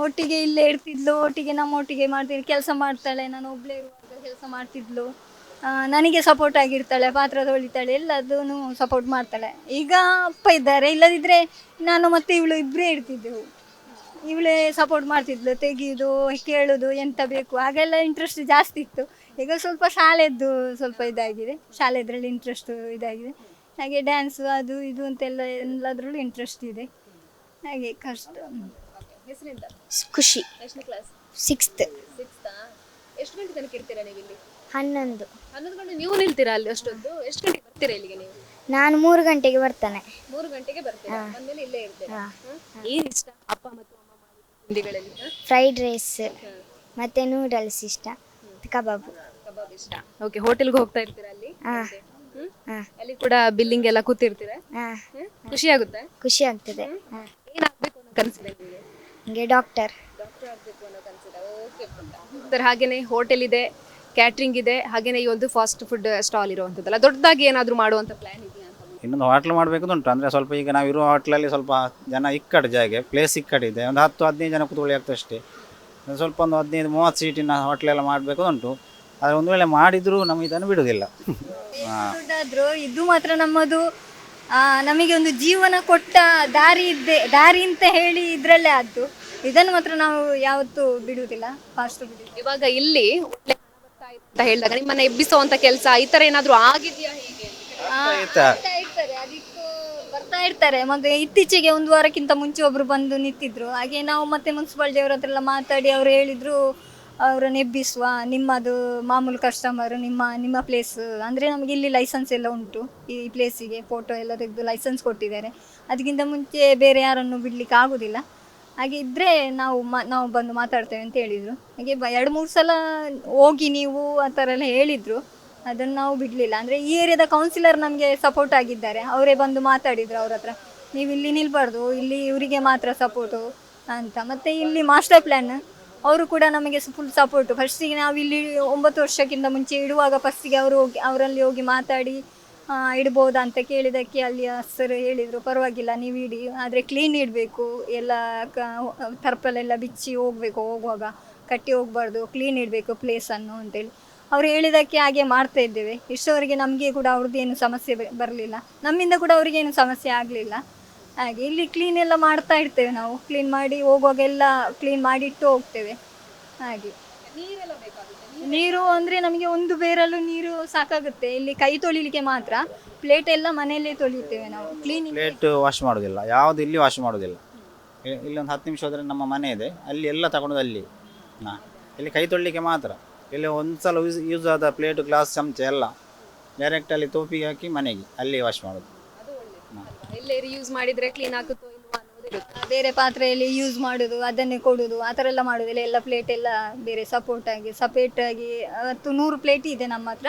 ಒಟ್ಟಿಗೆ ಇಲ್ಲೇ ಇರ್ತಿದ್ಲು, ಒಟ್ಟಿಗೆ ನಮ್ಮ ಒಟ್ಟಿಗೆ ಮಾಡ್ತಿದ್ಲು ಕೆಲಸ ಮಾಡ್ತಾಳೆ, ನಾನು ಒಬ್ಳೇ ಇರುವಾಗ ಕೆಲಸ ಮಾಡ್ತಿದ್ಲು. ನನಗೆ ಸಪೋರ್ಟ್ ಆಗಿರ್ತಾಳೆ ಪಾತ್ರ ತೊಳಿತಾಳೆ ಎಲ್ಲದೂ ಸಪೋರ್ಟ್ ಮಾಡ್ತಾಳೆ. ಈಗ ಅಪ್ಪ ಇದ್ದಾರೆ, ಇಲ್ಲದಿದ್ರೆ ನಾನು ಮತ್ತೆ ಇವಳು ಇಬ್ಬರೇ ಇರ್ತಿದ್ದೆವು. ಇವಳೇ ಸಪೋರ್ಟ್ ಮಾಡ್ತಿದ್ಲು, ತೆಗೆಯೋದು, ಕೇಳೋದು, ಎಂತ ಬೇಕು ಆಗೆಲ್ಲ ಇಂಟ್ರೆಸ್ಟ್ ಜಾಸ್ತಿ ಇತ್ತು. ಈಗ ಸ್ವಲ್ಪ ಶಾಲೆದ್ದು ಸ್ವಲ್ಪ ಇದಾಗಿದೆ, ಶಾಲೆದ್ರಲ್ಲಿ ಇಂಟ್ರೆಸ್ಟ್ ಇದಾಗಿದೆ. ಹಾಗೆ ಡ್ಯಾನ್ಸು ಅದು ಇದು ಅಂತೆಲ್ಲ ಎಲ್ಲದರಲ್ಲೂ ಇಂಟ್ರೆಸ್ಟ್ ಇದೆ. ಹಾಗೆ ಕಷ್ಟ. ಹೆಸರಿಂದ ಖುಷಿ. ಎಷ್ಟನೇ ಕ್ಲಾಸ್ ಸಿಕ್ಸ್ತ್ ಸಿಕ್ಸ್ತಾ ಎಷ್ಟು ಗಂಟೆ ತನಕ ಇರ್ತೀರಾ ನೀವು ಇಲ್ಲಿ? ಹನ್ನೊಂದು. ಹನ್ನೊಂದು ಗಂಟೆ ನೀವು ನಿಲ್ತೀರಾ ಅಲ್ಲಿ ಅಷ್ಟೊಂದು? ಎಷ್ಟು ಗಂಟೆಗೆ ಬರ್ತೀರಾ ಇಲ್ಲಿಗೆ ನೀವು? ನಾನು ಮೂರು ಗಂಟೆಗೆ ಬರ್ತೇನೆ. ಮೂರು ಗಂಟೆಗೆ ಬರ್ತೀರಾ? ಬಂದ್ಮೇಲೆ ಇಲ್ಲೇ ಇರ್ತೀರಾ? ಏನು ಇಷ್ಟ ಅಪ್ಪ ಮತ್ತು ಅಮ್ಮ ಮಾಡಿದ ತಿಂಡಿಗಳಲ್ಲಿ? ಫ್ರೈಡ್ ರೈಸ್ ಮತ್ತೆ ನೂಡಲ್ಸ್ ಇಷ್ಟ. ಕಬಾಬ್ ಕಬಾಬ್ ಇಷ್ಟ. ಓಕೆ ಹೋಟೆಲ್ಗೆ ಹೋಗ್ತಾ ಇರ್ತೀರಾ ಅಲ್ಲಿ? ಹಾ. ಅಲ್ಲಿ ಕೂಡ ಬಿಲ್ಲಿಂಗ್ ಎಲ್ಲ ಕೂತಿರ್ತೀರ? ಹಾ. ಖುಷಿ ಆಗುತ್ತೆ? ಖುಷಿ ಆಗ್ತದೆ. ಏನಾಗ್ಬೇಕು ಅನ್ನೋ ಕನಸಿದೆ ನಿಮಗೆ? ಡಾಕ್ಟರ್ ಡಾಕ್ಟರ್ ಆಗಬೇಕು ಅನ್ನೋ ಕನಸಿದೆ. ಓಕೆ ಸರ್ ಹಾಗೇನೆ ಹೋಟೆಲ್ ಇದೆ ಕ್ಯಾಟ್ರಿಂಗ್ ಇದೆ ಹಾಗೇನೆ ಈ ಒಂದು ಫಾಸ್ಟ್ ಫುಡ್ ಸ್ಟಾಲ್ ಇರುವಂಥದ್ದಲ್ಲ. ದೊಡ್ಡದಾಗಿ ಏನಾದರೂ ಮಾಡುವಂಥ ಪ್ಲಾನ್ ಇದೆಯಾ ಅಂತ ಇನ್ನೊಂದು ಹೋಟ್ಲ್ ಮಾಡಬೇಕು ಉಂಟು. ಅಂದರೆ ಸ್ವಲ್ಪ ಈಗ ನಾವು ಇರುವ ಹೋಟ್ಲಲ್ಲಿ ಸ್ವಲ್ಪ ಜನ ಇಕ್ಕಡೆ ಜಾಗೆ ಪ್ಲೇಸ್ ಇಕ್ಕಟ್ಟಿದೆ ಒಂದು ಹತ್ತು ಹದಿನೈದು ಜನ ಕೂತ್ಕೊಳ್ಳಿ ಆಗ್ತದೆ ಅಷ್ಟೇ. ಸ್ವಲ್ಪ ಒಂದು ಹದಿನೈದು ಮೂವತ್ತು ಸೀಟಿನ ಹೋಟ್ಲೆಲ್ಲ ಮಾಡಬೇಕು ಉಂಟು. ಆದರೆ ಒಂದು ವೇಳೆ ಮಾಡಿದ್ರು ನಮಗೆ ಇದನ್ನು ಬಿಡುದಿಲ್ಲ [LAUGHS] ದೊಡ್ಡಾದ್ರು ಇದು ಮಾತ್ರ ನಮ್ಮದು. ಆ, ನಮಗೆ ಒಂದು ಜೀವನ ಕೊಟ್ಟ ದಾರಿ ಇದ್ದೆ ದಾರಿ ಅಂತ ಹೇಳಿ ಇದ್ರಲ್ಲೇ ಆದ್ದು. ಇದನ್ನು ಮಾತ್ರ ನಾವು ಯಾವತ್ತೂ ಬಿಡುವುದಿಲ್ಲ ಫಾಸ್ಟ್ ಬಿಡುವುದಿಲ್ಲ. ಇವಾಗ ಇಲ್ಲಿ ಒಳ್ಳೆ ಹಣ ಬರ್ತಾ ಇದೆ ಅಂತ ಹೇಳಿದಾಗ ನಿಮ್ಮನ್ನ ಎಬ್ಬಿಸುವಂತ ಕೆಲಸ ಈ ತರ ಏನಾದ್ರೂ ಆಗಿದೆಯಾ ಹೇಗೆ? ಆಯ್ತಾ ಬರ್ತಾ ಇರ್ತಾರೆ ಅದಕ್ಕೂ ಬರ್ತಾ ಇರ್ತಾರೆ. ಮತ್ತೆ ಇತ್ತೀಚೆಗೆ ಒಂದು ವಾರಕ್ಕಿಂತ ಮುಂಚೆ ಒಬ್ರು ಬಂದು ನಿಂತಿದ್ರು. ಹಾಗೆ ನಾವು ಮತ್ತೆ ಮುನ್ಸಿಪಾಲ್ಟಿ ಅವ್ರ ಹತ್ರ ಎಲ್ಲ ಮಾತಾಡಿ ಅವ್ರು ಹೇಳಿದ್ರು ಅವರನ್ನು ಎಬ್ಬಿಸುವ, ನಿಮ್ಮದು ಮಾಮೂಲು ಕಸ್ಟಮರ್ ನಿಮ್ಮ ನಿಮ್ಮ ಪ್ಲೇಸ್ ಅಂದರೆ ನಮಗೆ ಇಲ್ಲಿ ಲೈಸೆನ್ಸ್ ಎಲ್ಲ ಉಂಟು, ಈ ಪ್ಲೇಸಿಗೆ ಫೋಟೋ ಎಲ್ಲ ತೆಗೆದು ಲೈಸೆನ್ಸ್ ಕೊಟ್ಟಿದ್ದಾರೆ. ಅದಕ್ಕಿಂತ ಮುಂಚೆ ಬೇರೆ ಯಾರನ್ನು ಬಿಡಲಿಕ್ಕೆ ಆಗೋದಿಲ್ಲ. ಹಾಗೆ ಇದ್ದರೆ ನಾವು ಮ, ನಾವು ಬಂದು ಮಾತಾಡ್ತೇವೆ ಅಂತ ಹೇಳಿದರು. ಹಾಗೆ ಬ, ಎರಡು ಮೂರು ಸಲ ಹೋಗಿ ನೀವು ಆ ಥರ ಎಲ್ಲ ಹೇಳಿದರು. ಅದನ್ನು ನಾವು ಬಿಡಲಿಲ್ಲ. ಅಂದರೆ ಈ ಏರಿಯಾದ ಕೌನ್ಸಿಲರ್ ನಮಗೆ ಸಪೋರ್ಟ್ ಆಗಿದ್ದಾರೆ. ಅವರೇ ಬಂದು ಮಾತಾಡಿದರು ಅವ್ರ ಹತ್ರ. ನೀವು ಇಲ್ಲಿ ನಿಲ್ಬಾರ್ದು, ಇಲ್ಲಿ ಇವರಿಗೆ ಮಾತ್ರ ಸಪೋರ್ಟು ಅಂತ. ಮತ್ತು ಇಲ್ಲಿ ಮಾಸ್ಟರ್ ಪ್ಲ್ಯಾನ್ ಅವರು ಕೂಡ ನಮಗೆ ಫುಲ್ ಸಪೋರ್ಟು ಫಸ್ಟಿಗೆ ನಾವು ಇಲ್ಲಿ ಒಂಬತ್ತು ವರ್ಷಕ್ಕಿಂತ ಮುಂಚೆ ಇಡುವಾಗ ಫಸ್ಟಿಗೆ ಅವರು ಹೋಗಿ, ಅವರಲ್ಲಿ ಹೋಗಿ ಮಾತಾಡಿ ಇಡ್ಬೋದಾ ಅಂತ ಕೇಳಿದ್ದಕ್ಕೆ ಅಲ್ಲಿ ಸರ್ ಹೇಳಿದರು, ಪರವಾಗಿಲ್ಲ ನೀವು ಇಡಿ, ಆದರೆ ಕ್ಲೀನ್ ಇಡಬೇಕು. ಎಲ್ಲ ಕ, ತರ್ಪಲೆಲ್ಲ ಬಿಚ್ಚಿ ಹೋಗಬೇಕು, ಹೋಗುವಾಗ ಕಟ್ಟಿ ಹೋಗಬಾರ್ದು ಕ್ಲೀನ್ ಇಡಬೇಕು ಪ್ಲೇಸನ್ನು ಅಂತೇಳಿ. ಅವರು ಹೇಳಿದ್ದಕ್ಕೆ ಹಾಗೆ ಮಾಡ್ತಾ ಇದ್ದೇವೆ. ಇಷ್ಟವರೆಗೆ ನಮಗೆ ಕೂಡ ಅವ್ರದ್ದೇನು ಸಮಸ್ಯೆ ಬರಲಿಲ್ಲ. ನಮ್ಮಿಂದ ಕೂಡ ಅವ್ರಿಗೇನು ಸಮಸ್ಯೆ ಆಗಲಿಲ್ಲ. ಹಾಗೆ ಇಲ್ಲಿ ಕ್ಲೀನ್ ಎಲ್ಲ ಮಾಡ್ತಾ ಇರ್ತೇವೆ ನಾವು. ಕ್ಲೀನ್ ಮಾಡಿ ಹೋಗುವಾಗೆಲ್ಲ ಕ್ಲೀನ್ ಮಾಡಿ ಇಟ್ಟು ಹೋಗ್ತೇವೆ. ಹಾಗೆ. ನೀರು ಅಂದರೆ ನಮಗೆ ಒಂದು ಬೇರಲ್ಲೂ ನೀರು ಸಾಕಾಗುತ್ತೆ. ಇಲ್ಲಿ ಕೈ ತೊಳಿಲಿಕ್ಕೆ ಮಾತ್ರ. ಪ್ಲೇಟ್ ಎಲ್ಲ ಮನೆಯಲ್ಲೇ ತೊಳಿತೇವೆ ನಾವು. ಕ್ಲೀನಿಂಗ್ ಪ್ಲೇಟ್ ವಾಶ್ ಮಾಡೋದಿಲ್ಲ. ಯಾವುದು ಇಲ್ಲಿ ವಾಶ್ ಮಾಡೋದಿಲ್ಲ. ಇ- ಇಲ್ಲಿ ಒಂದು ಹತ್ತು ನಿಮಿಷ ಹೋದರೆ ನಮ್ಮ ಮನೆ ಇದೆ. ಅಲ್ಲಿ ಎಲ್ಲ ತಗೊಂಡು ಅಲ್ಲಿ. ಹಾಂ. ಇಲ್ಲಿ ಕೈ ತೊಳಿಲಿಕ್ಕೆ ಮಾತ್ರ. ಇಲ್ಲಿ ಒಂದು ಸಲ ಯೂಸ್ ಯೂಸ್ ಆದ ಪ್ಲೇಟು ಗ್ಲಾಸ್ ಚಮಚ ಎಲ್ಲ ಡೈರೆಕ್ಟಲ್ಲಿ ತೋಪಿಗೆ ಹಾಕಿ ಮನೆಗೆ. ಅಲ್ಲಿ ವಾಶ್ ಮಾಡೋದು. ಎಲ್ಲೇ ಯೂಸ್ ಮಾಡಿದ್ರೆ ಕ್ಲೀನ್ ಆಗುತ್ತೋ ಇಲ್ವಾ ಬೇರೆ ಪಾತ್ರೆಯಲ್ಲಿ ಯೂಸ್ ಮಾಡೋದು, ಅದನ್ನೇ ಕೊಡುದು, ಆ ಥರ ಎಲ್ಲ ಮಾಡೋದಿಲ್ಲ. ಎಲ್ಲ ಪ್ಲೇಟ್ ಎಲ್ಲ ಬೇರೆ ಸಪೋರ್ಟ್ ಆಗಿ ಸಪರೇಟ್ ಆಗಿ, ಅವತ್ತು ನೂರು ಪ್ಲೇಟ್ ಇದೆ ನಮ್ಮ ಹತ್ರ.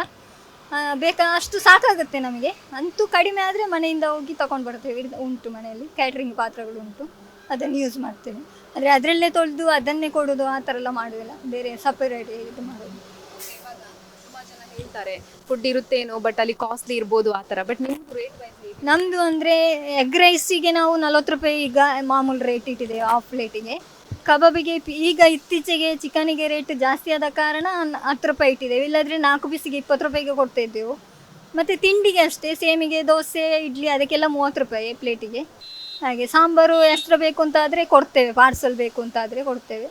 ಬೇಕಾ, ಅಷ್ಟು ಸಾಕಾಗುತ್ತೆ ನಮಗೆ. ಅಂತೂ ಕಡಿಮೆ ಆದರೆ ಮನೆಯಿಂದ ಹೋಗಿ ತಗೊಂಡು ಬರ್ತೇವೆ. ಉಂಟು ಮನೆಯಲ್ಲಿ ಕ್ಯಾಟ್ರಿಂಗ್ ಪಾತ್ರೆಗಳು ಉಂಟು. ಅದನ್ನು ಯೂಸ್ ಮಾಡ್ತೇವೆ. ಆದರೆ ಅದರಲ್ಲೇ ತೊಳೆದು, ಅದನ್ನೇ ಕೊಡೋದು, ಆ ಥರ ಎಲ್ಲ ಮಾಡೋದಿಲ್ಲ. ಬೇರೆ ಸಪರೇಟ್ ಇದು ಮಾಡೋದು. ಹೇಳ್ತಾರೆ, ಫುಡ್ ಇರುತ್ತೇನೋ ಬಟ್ ಅಲ್ಲಿ ಕಾಸ್ಟ್ಲಿ ಇರ್ಬೋದು ಆ ಥರ. ಬಟ್ ನಿಮ್ದು ರೇಟ್ ವೈಸ್ ನಮ್ಮದು ಅಂದರೆ ಎಗ್ ರೈಸಿಗೆ ನಾವು ನಲ್ವತ್ತು ರೂಪಾಯಿ ಈಗ ಮಾಮೂಲಿ ರೇಟ್ ಇಟ್ಟಿದ್ದೇವೆ ಹಾಫ್ ಪ್ಲೇಟಿಗೆ ಕಬಾಬಿಗೆ ಈಗ ಇತ್ತೀಚೆಗೆ ಚಿಕನಿಗೆ ರೇಟ್ ಜಾಸ್ತಿ ಆದ ಕಾರಣ ಹತ್ತು ರೂಪಾಯಿ ಇಟ್ಟಿದ್ದೇವೆ. ಇಲ್ಲಾದ್ರೆ ನಾಲ್ಕು ಬಿಸಿಗೆ ಇಪ್ಪತ್ತು ರೂಪಾಯಿಗೆ ಕೊಡ್ತಾ ಇದ್ದೆವು. ಮತ್ತು ತಿಂಡಿಗೆ ಅಷ್ಟೇ, ಸೇಮಿಗೆ ದೋಸೆ, ಇಡ್ಲಿ, ಅದಕ್ಕೆಲ್ಲ ಮೂವತ್ತು ರೂಪಾಯಿ ಪ್ಲೇಟಿಗೆ ಹಾಗೆ ಸಾಂಬಾರು ಎಷ್ಟರ ಬೇಕು ಅಂತ ಆದರೆ ಕೊಡ್ತೇವೆ ಪಾರ್ಸಲ್ ಬೇಕು ಅಂತ ಆದರೆ ಕೊಡ್ತೇವೆ.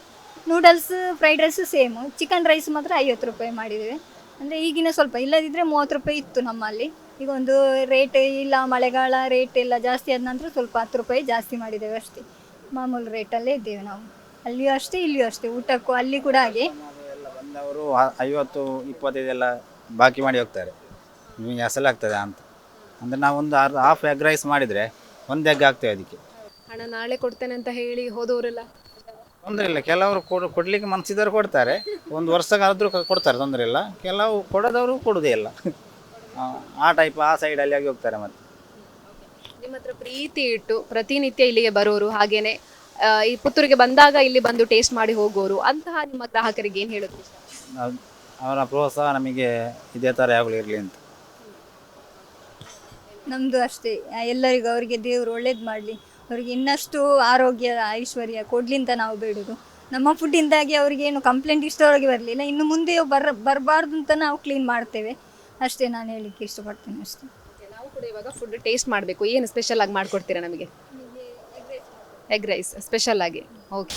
Noodles fried rice same chicken rice ಮಾತ್ರ ಐವತ್ತು ರೂಪಾಯಿ ಮಾಡಿದ್ದೇವೆ. ಅಂದರೆ ಈಗಿನ ಸ್ವಲ್ಪ ಇಲ್ಲದಿದ್ದರೆ ಮೂವತ್ತು ರೂಪಾಯಿ ಇತ್ತು ನಮ್ಮಲ್ಲಿ. ಈಗ ಒಂದು ರೇಟ್ ಇಲ್ಲ ಮಳೆಗಾಲ ರೇಟ್ ಎಲ್ಲ ಜಾಸ್ತಿ ಆದ ನಂತರ ಸ್ವಲ್ಪ ಹತ್ತು ರೂಪಾಯಿ ಜಾಸ್ತಿ ಮಾಡಿದ್ದೇವೆ ಅಷ್ಟೇ. ಮಾಮೂಲು ರೇಟಲ್ಲೇ ಇದ್ದೇವೆ ನಾವು. ಅಲ್ಲಿಯೂ ಅಷ್ಟೇ ಇಲ್ಲಿಯೂ ಅಷ್ಟೇ. ಊಟಕ್ಕೂ ಅಲ್ಲಿ ಕೂಡ ಹಾಗೆ. ಎಲ್ಲ ಬಂದವರು ಐವತ್ತು ಇಪ್ಪತ್ತೈದೆಲ್ಲ ಬಾಕಿ ಮಾಡಿ ಹೋಗ್ತಾರೆ. ನಿಮಗೆ ಅಸಲಾಗ್ತದೆ ಅಂತ. ಅಂದರೆ ನಾವು ಒಂದು ಅರ್ಧ ಹಾಫ್ ಎಗ್ ರೈಸ್ ಮಾಡಿದರೆ ಒಂದು ಎಗ್ ಆಗ್ತೇವೆ ಅದಕ್ಕೆ. ಹಣ ನಾಳೆ ಕೊಡ್ತೇನೆ ಅಂತ ಹೇಳಿ ಹೋದವರೆಲ್ಲ. ತೊಂದರೆ ಇಲ್ಲ. ಕೆಲವರು ಕೊಡ್ಲಿಕ್ಕೆ ಕೊಡಲಿಕ್ಕೆ ಮನಸ್ಸಿದ್ದಾರೆ ಕೊಡ್ತಾರೆ. ಒಂದು ವರ್ಷಕ್ಕಾದ್ರೂ ಕೊಡ್ತಾರೆ ತೊಂದರೆ ಇಲ್ಲ. ಕೆಲವು ಕೊಡೋದವರು ಕೊಡೋದೇ ಇಲ್ಲ. ಆ, ಆ ಟೈಪ್ ಆ ಸೈಡಲ್ಲಿ ಆಗಿ ಹೋಗ್ತಾರೆ ಮತ್ತೆ. ನಿಮ್ಮ ಹತ್ರ ಪ್ರೀತಿ ಇಟ್ಟು ಪ್ರತಿನಿತ್ಯ ಇಲ್ಲಿಗೆ ಬರೋರು ಹಾಗೇನೆ ಆ, ಈ ಪುತ್ತೂರಿಗೆ ಬಂದಾಗ ಇಲ್ಲಿ ಬಂದು ಟೇಸ್ಟ್ ಮಾಡಿ ಹೋಗೋರು ಅಂತಹ ನಿಮ್ಮ ಗ್ರಾಹಕರಿಗೆ ಏನು ಹೇಳೋದು? ಇಷ್ಟ? ನಾವು- ಅವರ ಪ್ರೋತ್ಸಾಹ ನಮಗೆ ಇದೇ ಥರ ಯಾವಾಗಲೂ ಇರಲಿ ಅಂತ. ನಮ್ಮದು ಅಷ್ಟೇ. ಆ, ಎಲ್ಲರಿಗೂ ಅವರಿಗೆ ದೇವರು ಒಳ್ಳೇದು ಮಾಡಲಿ. ಅವರಿಗೆ ಇನ್ನಷ್ಟು ಆರೋಗ್ಯ, ಐಶ್ವರ್ಯ ಕೊಡ್ಲಿ ಅಂತ ನಾವು ಬೇಡೋದು. ನಮ್ಮ ಫುಡ್ಡಿಂದಾಗಿ ಅವರಿಗೇನು ಕಂಪ್ಲೇಂಟ್ ಇಷ್ಟವರೆಗೆ ಬರಲಿಲ್ಲ. ಇನ್ನು ಮುಂದೆ ಬರ ಬರಬಾರ್ದು ಅಂತ ನಾವು ಕ್ಲೀನ್ ಮಾಡ್ತೇವೆ. ಅಷ್ಟೇ ನಾನು ಹೇಳಲಿಕ್ಕೆ ಇಷ್ಟಪಡ್ತೇನೆ ಅಷ್ಟೇ. ನಾವು ಕೂಡ ಇವಾಗ ಫುಡ್ ಟೇಸ್ಟ್ ಮಾಡಬೇಕು. ಏನು ಸ್ಪೆಷಲ್ ಆಗಿ ಮಾಡ್ಕೊಡ್ತೀರಾ ನಮಗೆ? ಎಗ್ ರೈಸ್ ಸ್ಪೆಷಲ್ ಆಗಿ. ಓಕೆ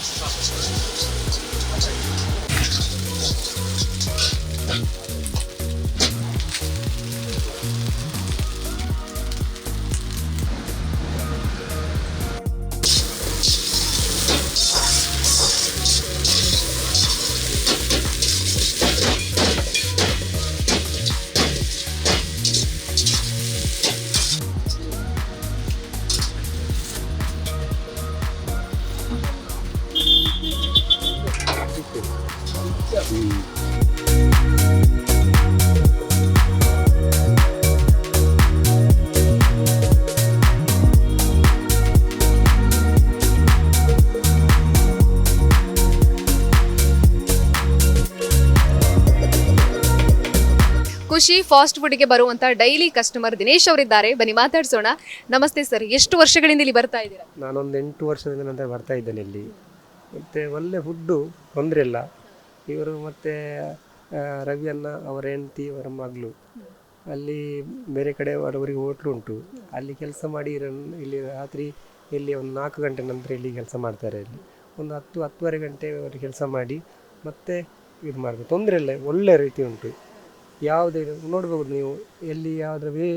ಖುಷಿ ಫಾಸ್ಟ್ ಫುಡ್ಗೆ ಬರುವಂತ ಡೈಲಿ ಕಸ್ಟಮರ್ ದಿನೇಶ್ ಅವರಿದ್ದಾರೆ. ಬನ್ನಿ, ಮಾತಾಡ್ಸೋಣ. ನಮಸ್ತೆ ಸರ್, ಎಷ್ಟು ವರ್ಷಗಳಿಂದ ಇಲ್ಲಿ ಬರ್ತಾ ಇದ್ದೀರಾ? ನಾನೊಂದು ಎಂಟು ವರ್ಷದಿಂದ ನಂತರ ಬರ್ತಾ ಇದ್ದೇನೆ ಇಲ್ಲಿ. ಮತ್ತು ಒಳ್ಳೆ ಫುಡ್ಡು ತೊಂದರೆ ಇಲ್ಲ. ಇವರು ಮತ್ತು ರವಿಯನ್ನ ಅವರ ಹೆಂಡತಿ, ಅವರ ಮಗಳು. ಅಲ್ಲಿ ಬೇರೆ ಕಡೆ ಅವರವರಿಗೆ ಹೋಟ್ಲು ಉಂಟು. ಅಲ್ಲಿ ಕೆಲಸ ಮಾಡಿ ಇಲ್ಲಿ ರಾತ್ರಿ ಇಲ್ಲಿ ಒಂದು ನಾಲ್ಕು ಗಂಟೆ ನಂತರ ಇಲ್ಲಿ ಕೆಲಸ ಮಾಡ್ತಾರೆ ಇಲ್ಲಿ ಒಂದು ಹತ್ತು, ಹತ್ತುವರೆ ಗಂಟೆ ಅವರು ಕೆಲಸ ಮಾಡಿ ಮತ್ತೆ ಇದು ಮಾಡಬೇಕು. ತೊಂದರೆ ಇಲ್ಲ, ಒಳ್ಳೆ ರೀತಿ ಉಂಟು. ಯಾವುದೇ ನೋಡ್ಬೋದು ನೀವು, ಎಲ್ಲಿ ಯಾವುದರ ವೇ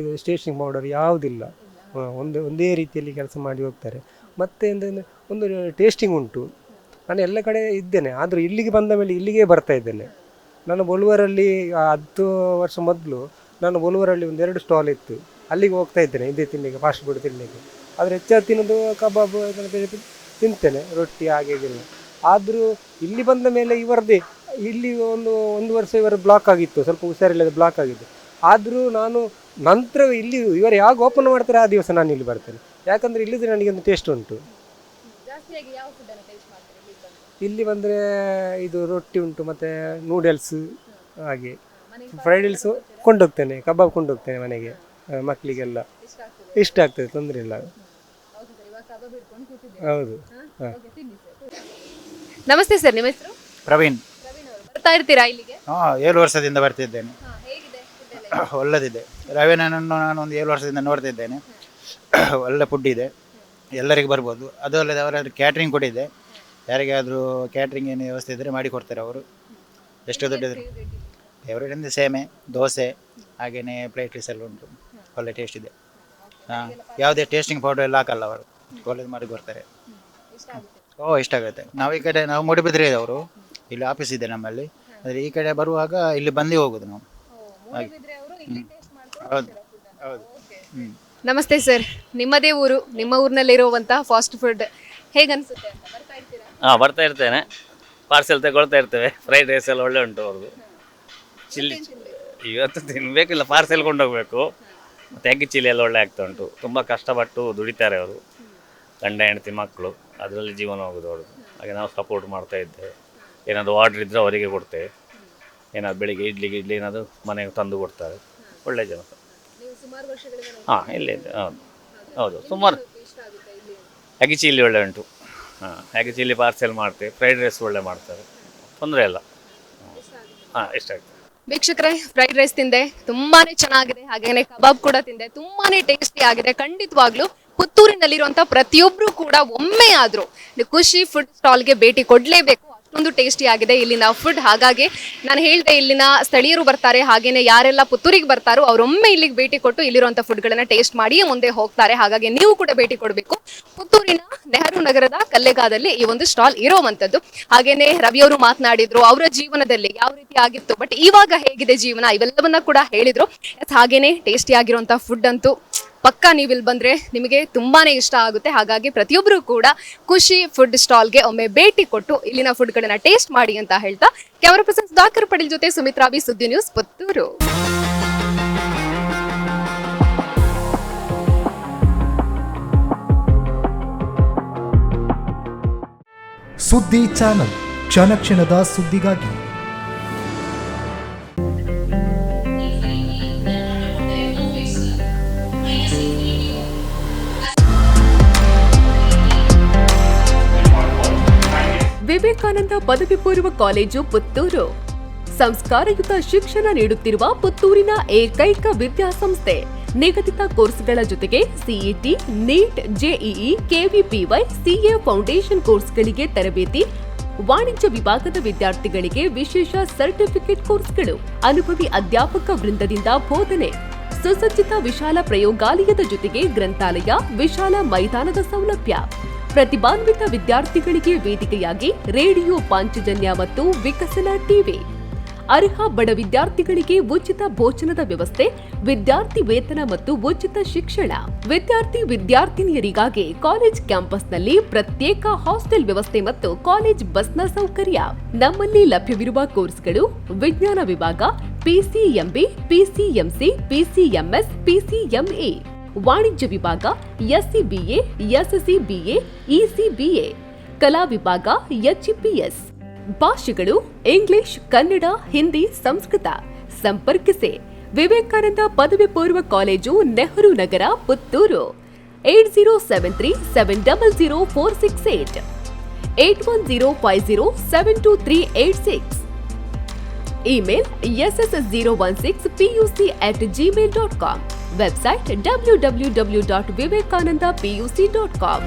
ಇದು ಸ್ಟೇಷನಿಂಗ್ ಮಾಡೋರು ಯಾವುದಿಲ್ಲ. ಒಂದು, ಒಂದೇ ರೀತಿಯಲ್ಲಿ ಕೆಲಸ ಮಾಡಿ ಹೋಗ್ತಾರೆ. ಮತ್ತೆ ಎಂತಂದರೆ ಒಂದು ಟೇಸ್ಟಿಂಗ್ ಉಂಟು. ನಾನು ಎಲ್ಲ ಕಡೆ ಇದ್ದೇನೆ, ಆದರೂ ಇಲ್ಲಿಗೆ ಬಂದ ಮೇಲೆ ಇಲ್ಲಿಗೆ ಬರ್ತಾ ಇದ್ದೇನೆ. ನಾನು ಬೊಲ್ವರಲ್ಲಿ ಹತ್ತು ವರ್ಷ ಮೊದಲು ನಾನು ಬೊಲ್ವರಲ್ಲಿ ಒಂದು ಎರಡು ಸ್ಟಾಲ್ ಇತ್ತು. ಅಲ್ಲಿಗೆ ಹೋಗ್ತಾ ಇದ್ದೇನೆ, ಇದೇ ತಿನ್ನಲಿಕ್ಕೆ ಫಾಸ್ಟ್ ಫುಡ್ ತಿನ್ನಲಿಕ್ಕೆ ಆದರೆ ಹೆಚ್ಚಾಗಿ ತಿನ್ನೋದು ಕಬಾಬ್, ತಿಂತೇನೆ, ರೊಟ್ಟಿ ಹಾಗೆ ಆದರೂ ಇಲ್ಲಿ ಬಂದ ಮೇಲೆ ಇವರದೇ ಇಲ್ಲಿ ಒಂದು ಒಂದು ವರ್ಷ ಇವರು ಬ್ಲಾಕ್ ಆಗಿತ್ತು ಸ್ವಲ್ಪ ಹುಷಾರಿಲ್ಲದೆ ಬ್ಲಾಕ್ ಆಗಿತ್ತು ಆದರೂ ನಾನು ನಂತರ ಇಲ್ಲಿ ಇವರು ಯಾವಾಗ ಓಪನ್ ಮಾಡ್ತಾರೆ ಆ ದಿವಸ ನಾನು ಇಲ್ಲಿ ಬರ್ತೇನೆ. ಯಾಕಂದರೆ ಇಲ್ಲಿದ್ರೆ ನನಗೆ ಒಂದು ಟೇಸ್ಟ್ ಉಂಟು. ಜಾಸ್ತಿಯಾಗಿ ಯಾವ ಫುಡ್ ಟೇಸ್ಟ್ ಮಾಡ್ತೀರಾ ಇಲ್ಲಿ ಬಂದರೆ ಇದು ರೊಟ್ಟಿ ಉಂಟು ಮತ್ತು ನೂಡಲ್ಸ್ ಹಾಗೆ. ಫ್ರೈಡ್ ರೈಸು ಕೊಂಡೋಗ್ತೇನೆ ಕಬಾಬ್ ಕೊಂಡೋಗ್ತೇನೆ ಮನೆಗೆ ಮಕ್ಕಳಿಗೆಲ್ಲ ಇಷ್ಟ ಆಗ್ತದೆ. ತೊಂದರೆ ಇಲ್ಲ. ಹೌದು ಹಾಂ ನಮಸ್ತೆ ಸರ್ ನಿಮ್ಮ ಹೆಸರು? ಪ್ರವೀಣ್. ಬರ್ತಾ ಇರ್ತೀರಾ ಇಲ್ಲಿಗೆ? ಹಾ ಏಳು ವರ್ಷದಿಂದ ಬರ್ತಿದ್ದೇನೆ [COUGHS] ಒಳ್ಳೆದಿದೆ. ರವಿನನ್ನು ನಾನು ಒಂದು ಏಳು ವರ್ಷದಿಂದ ನೋಡ್ತಿದ್ದೇನೆ [COUGHS] ಒಳ್ಳೆ ಫುಡ್ ಇದೆ. ಎಲ್ಲರಿಗೂ ಬರ್ಬೋದು. ಅದು ಅಲ್ಲದೆ ಅವರಾದ್ರೂ ಕ್ಯಾಟ್ರಿಂಗ್ ಕೂಡ ಇದೆ ಯಾರಿಗಾದರೂ ಕ್ಯಾಟ್ರಿಂಗ್ ಏನು ವ್ಯವಸ್ಥೆ ಇದ್ದರೆ ಮಾಡಿ ಕೊಡ್ತಾರೆ ಅವರು. ಎಷ್ಟು ದೊಡ್ಡದು. ಫೇವ್ರೇಟ್ ಅಂದರೆ ಸೇಮೆ ದೋಸೆ ಹಾಗೆಯೇ ಪ್ಲೇಟ್ ರೈಸ್ ಎಲ್ಲ ಉಂಟು. ಒಳ್ಳೆ ಟೇಸ್ಟ್ ಇದೆ. ಹಾಂ ಯಾವುದೇ ಟೇಸ್ಟಿಂಗ್ ಪೌಡರ್ ಎಲ್ಲ ಹಾಕಲ್ಲ ಅವರು. ಒಳ್ಳೇದು ಮಾಡಿ ಕೊಡ್ತಾರೆ. ಓ ಇಷ್ಟ ಆಗುತ್ತೆ. ನಾವು ಈ ಕಡೆ ನಾವು ಮೂಡಿಬಿದ್ರೆ ಅವರು. ಇಲ್ಲಿ ಆಫೀಸ್ ಇದೆ ನಮ್ಮಲ್ಲಿ. ಆದರೆ ಈ ಕಡೆ ಬರುವಾಗ ಇಲ್ಲಿ ಬಂದೇ ಹೋಗೋದು ನಾವು. ಹೌದು. ಹೌದು. ಹ್ಞೂ ನಮಸ್ತೆ ಸರ್. ನಿಮ್ಮದೇ ಊರು ನಿಮ್ಮ ಊರಿನಲ್ಲಿರುವಂತಹ ಫಾಸ್ಟ್ ಫುಡ್ ಹೇಗನ್ಸುತ್ತೆ ಅಂತ ಬರ್ತಾ ಇರ್ತೀರಾ? ಹಾಂ ಬರ್ತಾ ಇರ್ತೇನೆ. ಪಾರ್ಸೆಲ್ ತಗೊಳ್ತಾ ಇರ್ತೇವೆ. ಫ್ರೈಡ್ ರೈಸ್ ಎಲ್ಲ ಒಳ್ಳೆ ಉಂಟು ಅವ್ರದ್ದು ಚಿಲ್ಲಿ. ಇವತ್ತು ತಿನ್ನಬೇಕಿಲ್ಲ ಪಾರ್ಸೆಲ್ ಕೊಂಡೋಗ್ಬೇಕು. ಮತ್ತು ಎಗ್ ಚಿಲ್ಲಿ ಎಲ್ಲ ಒಳ್ಳೆ ಆಗ್ತಾ ಉಂಟು. ತುಂಬ ಕಷ್ಟಪಟ್ಟು ದುಡಿತಾರೆ ಅವರು. ಗಂಡ ಹೆಂಡತಿ ಮಕ್ಕಳು ಅದರಲ್ಲಿ ಜೀವನ ಹೋಗೋದು ಅವ್ರದ್ದು ಹಾಗೆ ನಾವು ಸಪೋರ್ಟ್ ಮಾಡ್ತಾ ಇದ್ದೇವೆ. ಏನಾದರೂ ಆರ್ಡ್ರ್ ಇದ್ದರೆ ಅವರಿಗೆ ಕೊಡ್ತೇವೆ. ಏನಾದ್ರು ಬೆಳಿಗ್ಗೆ ಇಡ್ಲಿ ಇಡ್ಲಿ ಏನಾದರೂ ಮನೆಗೆ ತಂದು ಕೊಡ್ತಾರೆ. ಒಳ್ಳೆ ಜನ. ಹಾಂ ಇಲ್ಲೇ ಇದೆ ಹೌದು. ಹೌದು. ಸುಮಾರು. ಅಗಿ ಚೀಲಿ ಒಳ್ಳೆ ಉಂಟು. ಹಾಂ ಅಗಿ ಚೀಲಿ ಪಾರ್ಸೆಲ್ ಮಾಡ್ತೇವೆ. ಫ್ರೈಡ್ ರೈಸ್ ಒಳ್ಳೆ ಮಾಡ್ತಾರೆ. ತೊಂದರೆ ಇಲ್ಲ. ಹಾಂ ಇಷ್ಟ ಆಗ್ತದೆ ವೀಕ್ಷಕರೇ ಫ್ರೈಡ್ ರೈಸ್ ತಿಂದೆ. ತುಂಬಾನೇ ಚೆನ್ನಾಗಿದೆ. ಹಾಗೇನೆ ಕಬಾಬ್ ಕೂಡ ತಿಂದೆ. ತುಂಬಾನೇ ಟೇಸ್ಟಿ ಆಗಿದೆ. ಖಂಡಿತವಾಗ್ಲೂ ಪುತ್ತೂರಿನಲ್ಲಿರುವಂತ ಪ್ರತಿಯೊಬ್ರು ಕೂಡ ಒಮ್ಮೆ ಆದ್ರೂ ಖುಷಿ ಫುಡ್ ಸ್ಟಾಲ್ಗೆ ಭೇಟಿ ಕೊಡ್ಲೇಬೇಕು. ಅಷ್ಟೊಂದು ಟೇಸ್ಟಿ ಆಗಿದೆ ಇಲ್ಲಿನ ಫುಡ್ ಹಾಗಾಗಿ ನಾನು ಹೇಳ್ದೆ ಇಲ್ಲಿನ ಸ್ಥಳೀಯರು ಬರ್ತಾರೆ, ಹಾಗೇನೆ ಯಾರೆಲ್ಲ ಪುತ್ತೂರಿಗೆ ಬರ್ತಾರೋ ಅವರೊಮ್ಮೆ ಇಲ್ಲಿಗೆ ಭೇಟಿ ಕೊಟ್ಟು ಇಲ್ಲಿರುವಂತ ಫುಡ್ಗಳನ್ನ ಟೇಸ್ಟ್ ಮಾಡಿಯೇ ಮುಂದೆ ಹೋಗ್ತಾರೆ. ಹಾಗಾಗಿ ನೀವು ಕೂಡ ಭೇಟಿ ಕೊಡಬೇಕು. ಪುತ್ತೂರಿನ ನೆಹರು ನಗರದ ಕಲ್ಲೆಗಾದಲ್ಲಿ ಈ ಒಂದು ಸ್ಟಾಲ್ ಇರೋವಂಥದ್ದು ಹಾಗೇನೆ ರವಿಯವರು ಮಾತನಾಡಿದ್ರು, ಅವರ ಜೀವನದಲ್ಲಿ ಯಾವ ರೀತಿ ಆಗಿತ್ತು ಬಟ್ ಇವಾಗ ಹೇಗಿದೆ ಜೀವನ, ಇವೆಲ್ಲವನ್ನ ಕೂಡ ಹೇಳಿದ್ರು. ಹಾಗೇನೆ ಟೇಸ್ಟಿ ಆಗಿರುವಂತಹ ಫುಡ್ ಅಂತೂ ಪಕ್ಕ ನೀವು ಇಲ್ಲಿ ಬಂದ್ರೆ ನಿಮಗೆ ತುಂಬಾನೇ ಇಷ್ಟ ಆಗುತ್ತೆ. ಹಾಗಾಗಿ ಪ್ರತಿಯೊಬ್ಬರು ಕೂಡ ಖುಷಿ ಫುಡ್ ಸ್ಟಾಲ್ಗೆ ಒಮ್ಮೆ ಭೇಟಿ ಕೊಟ್ಟು ಇಲ್ಲಿನ ಫುಡ್ಗಳನ್ನ ಟೇಸ್ಟ್ ಮಾಡಿ ಅಂತ ಹೇಳ್ತಾ ಕ್ಯಾಮರಾ ಪರ್ಸನ್ ಸುಧಾಕರ್ ಪಟೇಲ್ ಜೊತೆ Sumitra B Suddi news Puttur. Suddi channel ಕ್ಷಣ ಕ್ಷಣದ ಸುದ್ದಿಗಾಗಿ ವಿವೇಕಾನಂದ ಪದವಿ ಪೂರ್ವ ಕಾಲೇಜು ಪುತ್ತೂರು. ಸಂಸ್ಕಾರಯುತ ಶಿಕ್ಷಣ ನೀಡುತ್ತಿರುವ ಪುತ್ತೂರಿನ ಏಕೈಕ ವಿದ್ಯಾಸಂಸ್ಥೆ. ನಿಗದಿತ ಕೋರ್ಸ್ಗಳ ಜೊತೆಗೆ CET NEET JEE KVPY CA foundation ಕೋರ್ಸ್ಗಳಿಗೆ ತರಬೇತಿ. ವಾಣಿಜ್ಯ ವಿಭಾಗದ ವಿದ್ಯಾರ್ಥಿಗಳಿಗೆ ವಿಶೇಷ ಸರ್ಟಿಫಿಕೇಟ್ ಕೋರ್ಸ್ಗಳು. ಅನುಭವಿ ಅಧ್ಯಾಪಕ ವೃಂದದಿಂದ ಬೋಧನೆ. ಸುಸಜ್ಜಿತ ವಿಶಾಲ ಪ್ರಯೋಗಾಲಯದ ಜೊತೆಗೆ ಗ್ರಂಥಾಲಯ, ವಿಶಾಲ ಮೈದಾನದ ಸೌಲಭ್ಯ. ಪ್ರತಿಭಾನ್ವಿತ ವಿದ್ಯಾರ್ಥಿಗಳಿಗೆ ವೇದಿಕೆಯಾಗಿ ರೇಡಿಯೋ ಪಾಂಚಜನ್ಯ ಮತ್ತು ವಿಕಸನ ಟಿವಿ. ಅರ್ಹ ಬಡ ವಿದ್ಯಾರ್ಥಿಗಳಿಗೆ ಉಚಿತ ಭೋಜನದ ವ್ಯವಸ್ಥೆ, ವಿದ್ಯಾರ್ಥಿ ವೇತನ ಮತ್ತು ಉಚಿತ ಶಿಕ್ಷಣ. ವಿದ್ಯಾರ್ಥಿ ವಿದ್ಯಾರ್ಥಿನಿಯರಿಗಾಗಿ ಕಾಲೇಜ್ ಕ್ಯಾಂಪಸ್ನಲ್ಲಿ ಪ್ರತ್ಯೇಕ ಹಾಸ್ಟೆಲ್ ವ್ಯವಸ್ಥೆ ಮತ್ತು ಕಾಲೇಜ್ ಬಸ್ನ ಸೌಕರ್ಯ. ನಮ್ಮಲ್ಲಿ ಲಭ್ಯವಿರುವ ಕೋರ್ಸ್ಗಳು ವಿಜ್ಞಾನ ವಿಭಾಗ ಪಿಸಿಎಂಬಿ ಪಿಸಿಎಂಸಿ ಪಿಸಿಎಂಎಸ್ ಪಿಸಿಎಂಎ ವಾಣಿಜ್ಯ ವಿಭಾಗ ಎಸ್ಸಿಬಿಎ ಎಸ್ಎಸ್ಸಿಬಿಎ ಇಸಿಬಿಎ ಕಲಾ ವಿಭಾಗ ಎಚ್ಇಪಿಎಸ್ ಭಾಷೆಗಳು ಇಂಗ್ಲಿಷ್ ಕನ್ನಡ ಹಿಂದಿ ಸಂಸ್ಕೃತ ಸಂಪರ್ಕಿಸಿ ವಿವೇಕಾನಂದ ಪದವಿ ಪೂರ್ವ college Nehru Nagar Puttur eight zero seven three seven double zero four six eight eight one zero five zero seven two three eight six email S S S Website W W W dot Vivekananda PUC dot com